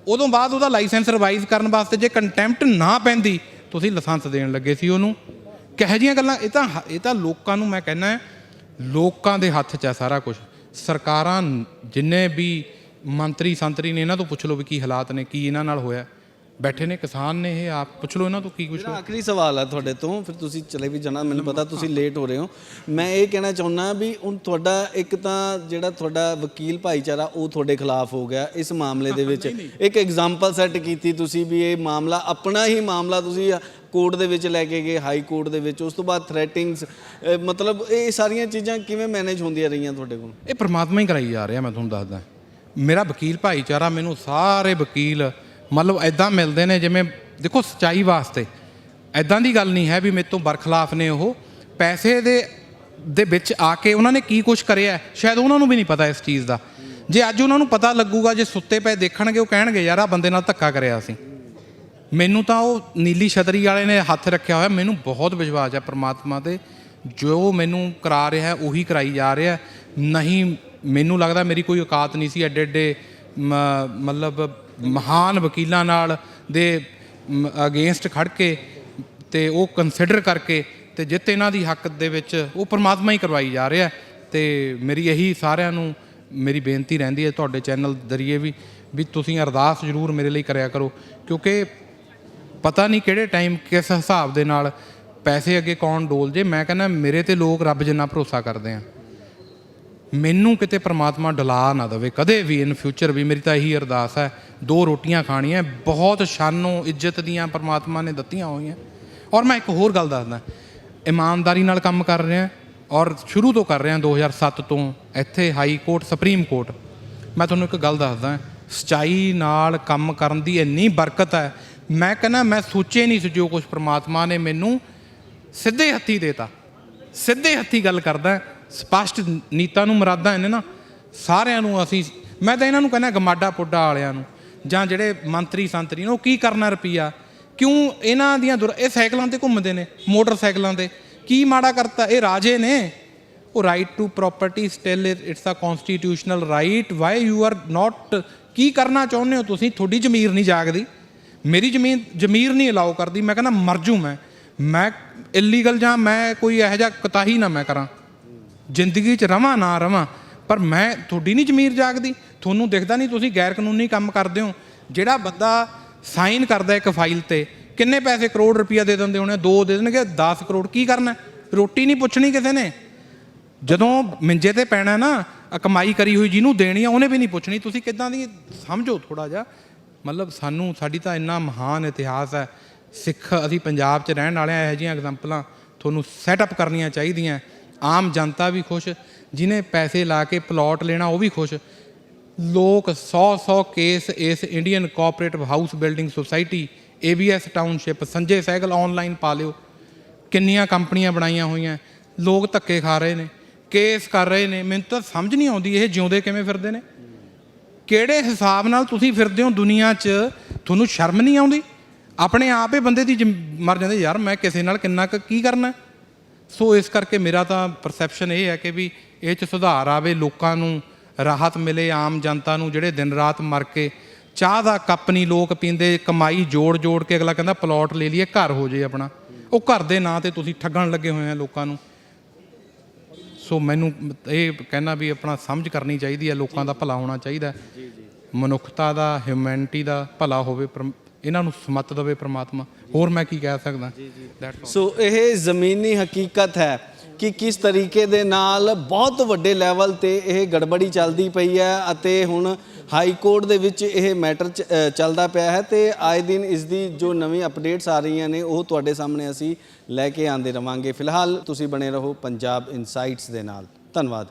ਉਦੋਂ ਬਾਅਦ ਉਹਦਾ ਲਾਇਸੈਂਸ ਰਿਵਾਈਜ਼ ਕਰਨ ਵਾਸਤੇ ਜੇ ਕੰਟੈਂਪਟ ਨਾ ਪੈਂਦੀ ਤੁਸੀਂ ਲਾਇਸੈਂਸ ਦੇਣ ਲੱਗੇ ਸੀ ਉਹਨੂੰ। ਕਿਹੋ ਜਿਹੀਆਂ ਗੱਲਾਂ? ਇਹ ਤਾਂ ਹ- ਇਹ ਤਾਂ ਲੋਕਾਂ ਨੂੰ ਮੈਂ ਕਹਿੰਦਾ ਲੋਕਾਂ ਦੇ ਹੱਥ 'ਚ ਹੈ ਸਾਰਾ ਕੁਝ ਸਰਕਾਰਾਂ ਜਿੰਨੇ ਵੀ ਮੰਤਰੀ ਸੰਤਰੀ ਨੇ, ਇਹਨਾਂ ਤੋਂ ਪੁੱਛ ਲਓ ਵੀ ਕੀ ਹਾਲਾਤ ਨੇ, ਕੀ ਇਹਨਾਂ ਨਾਲ ਹੋਇਆ। ਬੈਠੇ ਨੇ ਕਿਸਾਨ ਨੇ ਇਹ ਆਪ ਪੁੱਛ ਲਓ ਇਹਨਾਂ ਤੋਂ ਕੀ ਕੁਝ ਮੇਰਾ ਆਖਰੀ ਸਵਾਲ ਹੈ ਤੁਹਾਡੇ ਤੋਂ ਫਿਰ ਤੁਸੀਂ ਚਲੇ ਵੀ ਜਾਣਾ ਮੈਨੂੰ ਪਤਾ ਤੁਸੀਂ ਲੇਟ ਹੋ ਰਹੇ ਹੋ। ਮੈਂ ਇਹ ਕਹਿਣਾ ਚਾਹੁੰਦਾ ਵੀ ਹੁਣ ਤੁਹਾਡਾ ਇੱਕ ਤਾਂ ਜਿਹੜਾ ਤੁਹਾਡਾ ਵਕੀਲ ਭਾਈਚਾਰਾ ਉਹ ਤੁਹਾਡੇ ਖਿਲਾਫ ਹੋ ਗਿਆ ਇਸ ਮਾਮਲੇ ਦੇ ਵਿੱਚ। ਇੱਕ ਐਗਜ਼ਾਮਪਲ ਸੈੱਟ ਕੀਤੀ ਤੁਸੀਂ ਵੀ ਇਹ ਮਾਮਲਾ ਆਪਣਾ ਹੀ ਮਾਮਲਾ ਤੁਸੀਂ ਕੋਰਟ ਦੇ ਵਿੱਚ ਲੈ ਕੇ ਗਏ ਹਾਈ ਕੋਰਟ ਦੇ ਵਿੱਚ ਉਸ ਤੋਂ ਬਾਅਦ ਥ੍ਰੈਟਿੰਗਸ ਮਤਲਬ ਇਹ ਸਾਰੀਆਂ ਚੀਜ਼ਾਂ ਕਿਵੇਂ ਮੈਨੇਜ ਹੁੰਦੀਆਂ ਰਹੀਆਂ ਤੁਹਾਡੇ ਕੋਲ? ਇਹ ਪ੍ਰਮਾਤਮਾ ਹੀ ਕਰਾਈ ਜਾ ਰਿਹਾ ਮੈਂ ਤੁਹਾਨੂੰ ਦੱਸਦਾ। ਮੇਰਾ ਵਕੀਲ ਭਾਈਚਾਰਾ ਮੈਨੂੰ ਸਾਰੇ ਵਕੀਲ ਮਤਲਬ ਐਦਾਂ ਮਿਲਦੇ ਨੇ ਜਿਵੇਂ, ਦੇਖੋ ਸਚਾਈ ਵਾਸਤੇ। ਐਦਾਂ ਦੀ ਗੱਲ ਨਹੀਂ ਹੈ ਵੀ ਮੇਰੇ ਤੋਂ ਬਰਖਲਾਫ ਨੇ ਉਹ। ਪੈਸੇ ਦੇ ਦੇ ਵਿੱਚ ਆ ਕੇ ਉਹਨਾਂ ਨੇ ਕੀ ਕੁਝ ਕਰਿਆ ਸ਼ਾਇਦ ਉਹਨਾਂ ਨੂੰ ਵੀ ਨਹੀਂ ਪਤਾ ਇਸ ਚੀਜ਼ ਦਾ। ਜੇ ਅੱਜ ਉਹਨਾਂ ਨੂੰ ਪਤਾ ਲੱਗੂਗਾ, ਜੇ ਸੁੱਤੇ ਪਏ ਦੇਖਣਗੇ, ਉਹ ਕਹਿਣਗੇ, ਯਾਰ ਆ ਬੰਦੇ ਨਾਲ ਧੱਕਾ ਕਰਿਆ ਸੀ ਮੈਨੂੰ ਤਾਂ ਉਹ ਨੀਲੀ ਛਤਰੀ ਵਾਲੇ ਨੇ ਹੱਥ ਰੱਖਿਆ ਹੋਇਆ। ਮੈਨੂੰ ਬਹੁਤ ਵਿਸ਼ਵਾਸ ਹੈ ਪ੍ਰਮਾਤਮਾ ਤੇ। ਜੋ ਮੈਨੂੰ ਕਰਾ ਰਿਹਾ ਉਹੀ ਕਰਾਈ ਜਾ ਰਿਹਾ ਨਹੀਂ, ਮੈਨੂੰ ਲੱਗਦਾ ਮੇਰੀ ਕੋਈ ਔਕਾਤ ਨਹੀਂ ਸੀ ਐਡੇ ਐਡੇ ਮ- ਮਤਲਬ ਮਹਾਨ ਵਕੀਲਾਂ ਨਾਲ ਦੇ ਅਗੇਂਸਟ ਖੜ ਕੇ ਤੇ ਉਹ ਕੰਸੀਡਰ ਕਰਕੇ ਤੇ ਜਿੱਤ ਇਹਨਾਂ ਦੀ ਹੱਕ ਦੇ ਵਿੱਚ ਉਹ ਪਰਮਾਤਮਾ ਹੀ ਕਰਵਾਈ ਜਾ ਰਿਹਾ ਹੈ। ਤੇ ਮੇਰੀ ਇਹੀ ਸਾਰਿਆਂ ਨੂੰ ਮੇਰੀ ਬੇਨਤੀ ਰਹਿੰਦੀ ਹੈ ਤੁਹਾਡੇ ਚੈਨਲ ਜ਼ਰੀਏ ਵੀ ਵੀ ਤੁਸੀਂ ਅਰਦਾਸ ਜ਼ਰੂਰ ਮੇਰੇ ਲਈ ਕਰਿਆ ਕਰੋ। ਕਿਉਂਕਿ ਪਤਾ ਨਹੀਂ ਕਿਹੜੇ ਟਾਈਮ ਕਿਸ ਹਿਸਾਬ ਦੇ ਨਾਲ ਪੈਸੇ ਅੱਗੇ ਕੌਣ ਡੋਲ ਜੇ ਮੈਂ ਕਹਿੰਦਾ ਮੇਰੇ ਤੇ ਲੋਕ ਰੱਬ ਜਿੰਨਾ ਭਰੋਸਾ ਕਰਦੇ ਆ। ਮੈਨੂੰ ਕਿਤੇ ਪ੍ਰਮਾਤਮਾ ਡਲਾ ਨਾ ਦੇਵੇ, ਕਦੇ ਵੀ ਇਨ ਫਿਊਚਰ ਵੀ ਮੇਰੀ ਤਾਂ ਇਹੀ ਅਰਦਾਸ ਹੈ, ਦੋ ਰੋਟੀਆਂ ਖਾਣੀਆਂ, ਬਹੁਤ ਸ਼ਾਨੋ ਇੱਜ਼ਤ ਦੀਆਂ ਪ੍ਰਮਾਤਮਾ ਨੇ ਦਿੱਤੀਆਂ ਹੋਈਆਂ। ਔਰ ਮੈਂ ਇੱਕ ਹੋਰ ਗੱਲ ਦੱਸਦਾ, ਇਮਾਨਦਾਰੀ ਨਾਲ ਕੰਮ ਕਰ ਰਿਹਾ, ਔਰ ਸ਼ੁਰੂ ਤੋਂ ਕਰ ਰਿਹਾ 2007 ਤੋਂ, ਇੱਥੇ ਹਾਈ ਕੋਰਟ ਸੁਪਰੀਮ ਕੋਰਟ ਮੈਂ ਤੁਹਾਨੂੰ ਇੱਕ ਗੱਲ ਦੱਸਦਾ, ਸਚਾਈ ਨਾਲ ਕੰਮ ਕਰਨ ਦੀ ਇੰਨੀ ਬਰਕਤ ਹੈ, ਮੈਂ ਕਹਿੰਦਾ ਮੈਂ ਸੋਚੇ ਨਹੀਂ ਸੀ ਜੋ ਕੁਝ ਪ੍ਰਮਾਤਮਾ ਨੇ ਮੈਨੂੰ ਸਿੱਧੇ ਹੱਥੀ ਦੇਤਾ, ਸਿੱਧੇ ਹੱਥੀ ਗੱਲ ਕਰਦਾ ਸਪਸ਼ਟ ਨੀਤਾਂ ਨੂੰ ਮਰਾਦਾ ਇਹਨੇ ਨਾ ਸਾਰਿਆਂ ਨੂੰ ਅਸੀਂ, ਮੈਂ ਤਾਂ ਇਹਨਾਂ ਨੂੰ ਕਹਿੰਦਾ ਗਮਾਡਾ ਪੁੱਡਾ ਵਾਲਿਆਂ ਨੂੰ, ਜਾਂ ਜਿਹੜੇ ਮੰਤਰੀ ਸੰਤਰੀ ਨੇ, ਉਹ ਕੀ ਕਰਨਾ ਰੁਪਈਆ? ਕਿਉਂ ਇਹਨਾਂ ਦੀਆਂ ਦੁਰ- ਇਹ ਸਾਈਕਲਾਂ ਤੇ ਘੁੰਮਦੇ ਨੇ, ਮੋਟਰਸਾਈਕਲਾਂ ਤੇ। ਕੀ ਮਾੜਾ ਕਰਤਾ? ਇਹ ਰਾਜੇ ਨੇ। ਉਹ right to property still it's a constitutional right why you are not ਕੀ ਕਰਨਾ ਚਾਹੁੰਦੇ ਹੋ ਤੁਸੀਂ? ਤੁਹਾਡੀ ਜ਼ਮੀਰ ਨਹੀਂ ਜਾਗਦੀ। ਮੇਰੀ ਜ਼ਮੀਨ, ਜ਼ਮੀਰ ਨਹੀਂ ਅਲਾਉ ਕਰਦੀ। ਮੈਂ ਕਹਿੰਦਾ ਮਰ ਜੂ ਮੈਂ। ਮੈਂ ਇਲੀਗਲ ਜਾਂ ਮੈਂ ਕੋਈ ਇਹੋ ਜਿਹਾ ਕਤਾਹੀ ਨਾ ਮੈਂ ਕਰਾਂ। ਜ਼ਿੰਦਗੀ 'ਚ ਰਵਾਂ ਨਾ ਰਵਾਂ, ਪਰ ਮੈਂ ਤੁਹਾਡੀ ਨਹੀਂ ਜ਼ਮੀਰ ਜਾਗਦੀ, ਤੁਹਾਨੂੰ ਦਿਖਦਾ ਨਹੀਂ ਤੁਸੀਂ ਗੈਰ ਕਾਨੂੰਨੀ ਕੰਮ ਕਰਦੇ ਹੋ। ਜਿਹੜਾ ਬੰਦਾ ਸਾਈਨ ਕਰਦਾ ਇੱਕ ਫਾਈਲ ਤੇ, ਕਿੰਨੇ ਪੈਸੇ ਕਰੋੜ ਰੁਪਈਆ ਦੇ ਦਿੰਦੇ ਹੋਣੇ ਦੋ ਦੇ ਦੇਣਗੇ 10 ਕਰੋੜ ਕੀ ਕਰਨਾ? ਰੋਟੀ ਨਹੀਂ ਪੁੱਛਣੀ ਕਿਸੇ ਨੇ। ਜਦੋਂ ਮਿੰਜੇ ਤੇ ਪੈਣਾ ਨਾ ਕਮਾਈ ਕਰੀ ਹੋਈ ਜਿਹਨੂੰ ਦੇਣੀ ਆ, ਉਹਨੇ ਵੀ ਨਹੀਂ ਪੁੱਛਣੀ। ਤੁਸੀਂ ਕਿੱਦਾਂ ਦੀ ਸਮਝੋ ਥੋੜਾ ਜਿਹਾ। ਮਤਲਬ ਸਾਨੂੰ, ਸਾਡੀ ਤਾਂ ਇੰਨਾ ਮਹਾਨ ਇਤਿਹਾਸ ਹੈ। ਸਿੱਖ, ਅਸੀਂ ਪੰਜਾਬ 'ਚ ਰਹਿਣ ਵਾਲੇ ਆ ਇਹੋ ਜਿਹੀਆਂ ਐਗਜ਼ਾਮਪਲਾਂ ਤੁਹਾਨੂੰ ਸੈਟਅਪ ਕਰਨੀਆਂ ਚਾਹੀਦੀਆਂ। ਆਮ ਜਨਤਾ ਵੀ ਖੁਸ਼ ਜਿਹਨੇ ਪੈਸੇ ਲਾ ਕੇ ਪਲਾਟ ਲੈਣਾ ਉਹ ਵੀ ਖੁਸ਼। ਲੋਕ 100-100 ਕੇਸ ਇਸ Indian cooperative house building society ABS township Sanjay Sehgal online ਪਾ ਲਿਓ। ਕਿੰਨੀਆਂ ਕੰਪਨੀਆਂ ਬਣਾਈਆਂ ਹੋਈਆਂ, ਲੋਕ ਧੱਕੇ ਖਾ ਰਹੇ ਨੇ, ਕੇਸ ਕਰ ਰਹੇ ਨੇ। ਮੈਨੂੰ ਤਾਂ ਸਮਝ ਨਹੀਂ ਆਉਂਦੀ ਇਹ ਜਿਉਂਦੇ ਕਿਵੇਂ ਫਿਰਦੇ ਨੇ। ਕਿਹੜੇ ਹਿਸਾਬ ਨਾਲ ਤੁਸੀਂ ਫਿਰਦੇ ਹੋ ਦੁਨੀਆ 'ਚ? ਤੁਹਾਨੂੰ ਸ਼ਰਮ ਨਹੀਂ ਆਉਂਦੀ? ਆਪਣੇ ਆਪ ਹੀ ਬੰਦੇ ਦੀ ਜਿਮ- ਮਰ ਜਾਂਦੇ, ਯਾਰ ਮੈਂ ਕਿਸੇ ਨਾਲ ਕਿੰਨਾ ਕੁ ਕੀ ਕਰਨਾ? ਸੋ ਇਸ ਕਰਕੇ ਮੇਰਾ ਤਾਂ ਪਰਸੈਪਸ਼ਨ ਇਹ ਹੈ ਕਿ ਵੀ ਇਹ 'ਚ ਸੁਧਾਰ ਆਵੇ ਲੋਕਾਂ ਨੂੰ ਰਾਹਤ ਮਿਲੇ ਆਮ ਜਨਤਾ ਨੂੰ ਜਿਹੜੇ ਦਿਨ ਰਾਤ ਮਰ ਕੇ ਚਾਹ ਦਾ ਕੱਪ ਨਹੀਂ ਲੋਕ ਪੀਂਦੇ ਕਮਾਈ ਜੋੜ ਜੋੜ ਕੇ ਅਗਲਾ ਕਹਿੰਦਾ ਪਲਾਟ ਲੈ ਲਈਏ ਘਰ ਹੋ ਜੇ ਆਪਣਾ। ਉਹ ਘਰ ਦੇ ਨਾਂ ਤੇ ਤੁਸੀਂ ਠੱਗਣ ਲੱਗੇ ਹੋਏ ਆ ਲੋਕਾਂ ਨੂੰ। ਸੋ ਮੈਨੂੰ ਇਹ ਕਹਿਣਾ ਵੀ ਆਪਣਾ ਸਮਝ ਕਰਨੀ ਚਾਹੀਦੀ ਹੈ ਲੋਕਾਂ ਦਾ ਭਲਾ ਹੋਣਾ ਚਾਹੀਦਾ ਮਨੁੱਖਤਾ ਦਾ ਹਿਊਮੈਨਿਟੀ ਦਾ ਭਲਾ ਹੋਵੇ ਇਹਨਾਂ ਨੂੰ ਸਮਤ ਦੇਵੇ ਪ੍ਰਮਾਤਮਾ। ਹੋਰ ਮੈਂ ਕੀ ਕਹਿ ਸਕਦਾ? ਸੋ ਇਹ ਜ਼ਮੀਨੀ ਹਕੀਕਤ ਹੈ ਕਿ ਕਿਸ ਤਰੀਕੇ ਦੇ ਨਾਲ ਬਹੁਤ ਵੱਡੇ ਲੈਵਲ ਤੇ ਇਹ ਗੜਬੜੀ ਚੱਲਦੀ ਪਈ ਹੈ ਅਤੇ ਹੁਣ ਹਾਈ ਕੋਰਟ ਦੇ ਵਿੱਚ ਇਹ ਮੈਟਰ ਚੱਲਦਾ ਪਿਆ ਹੈ ਤੇ ਆਏ ਦਿਨ ਇਸ ਦੀ ਜੋ ਨਵੀਂ ਅਪਡੇਟਸ ਆ ਰਹੀਆਂ ਨੇ, ਉਹ ਤੁਹਾਡੇ ਸਾਹਮਣੇ ਅਸੀਂ ਲੈ ਕੇ ਆਂਦੇ ਰਵਾਂਗੇ। ਫਿਲਹਾਲ ਤੁਸੀਂ ਬਣੇ ਰਹੋ ਪੰਜਾਬ ਇਨਸਾਈਟਸ ਦੇ ਨਾਲ। ਧੰਨਵਾਦ।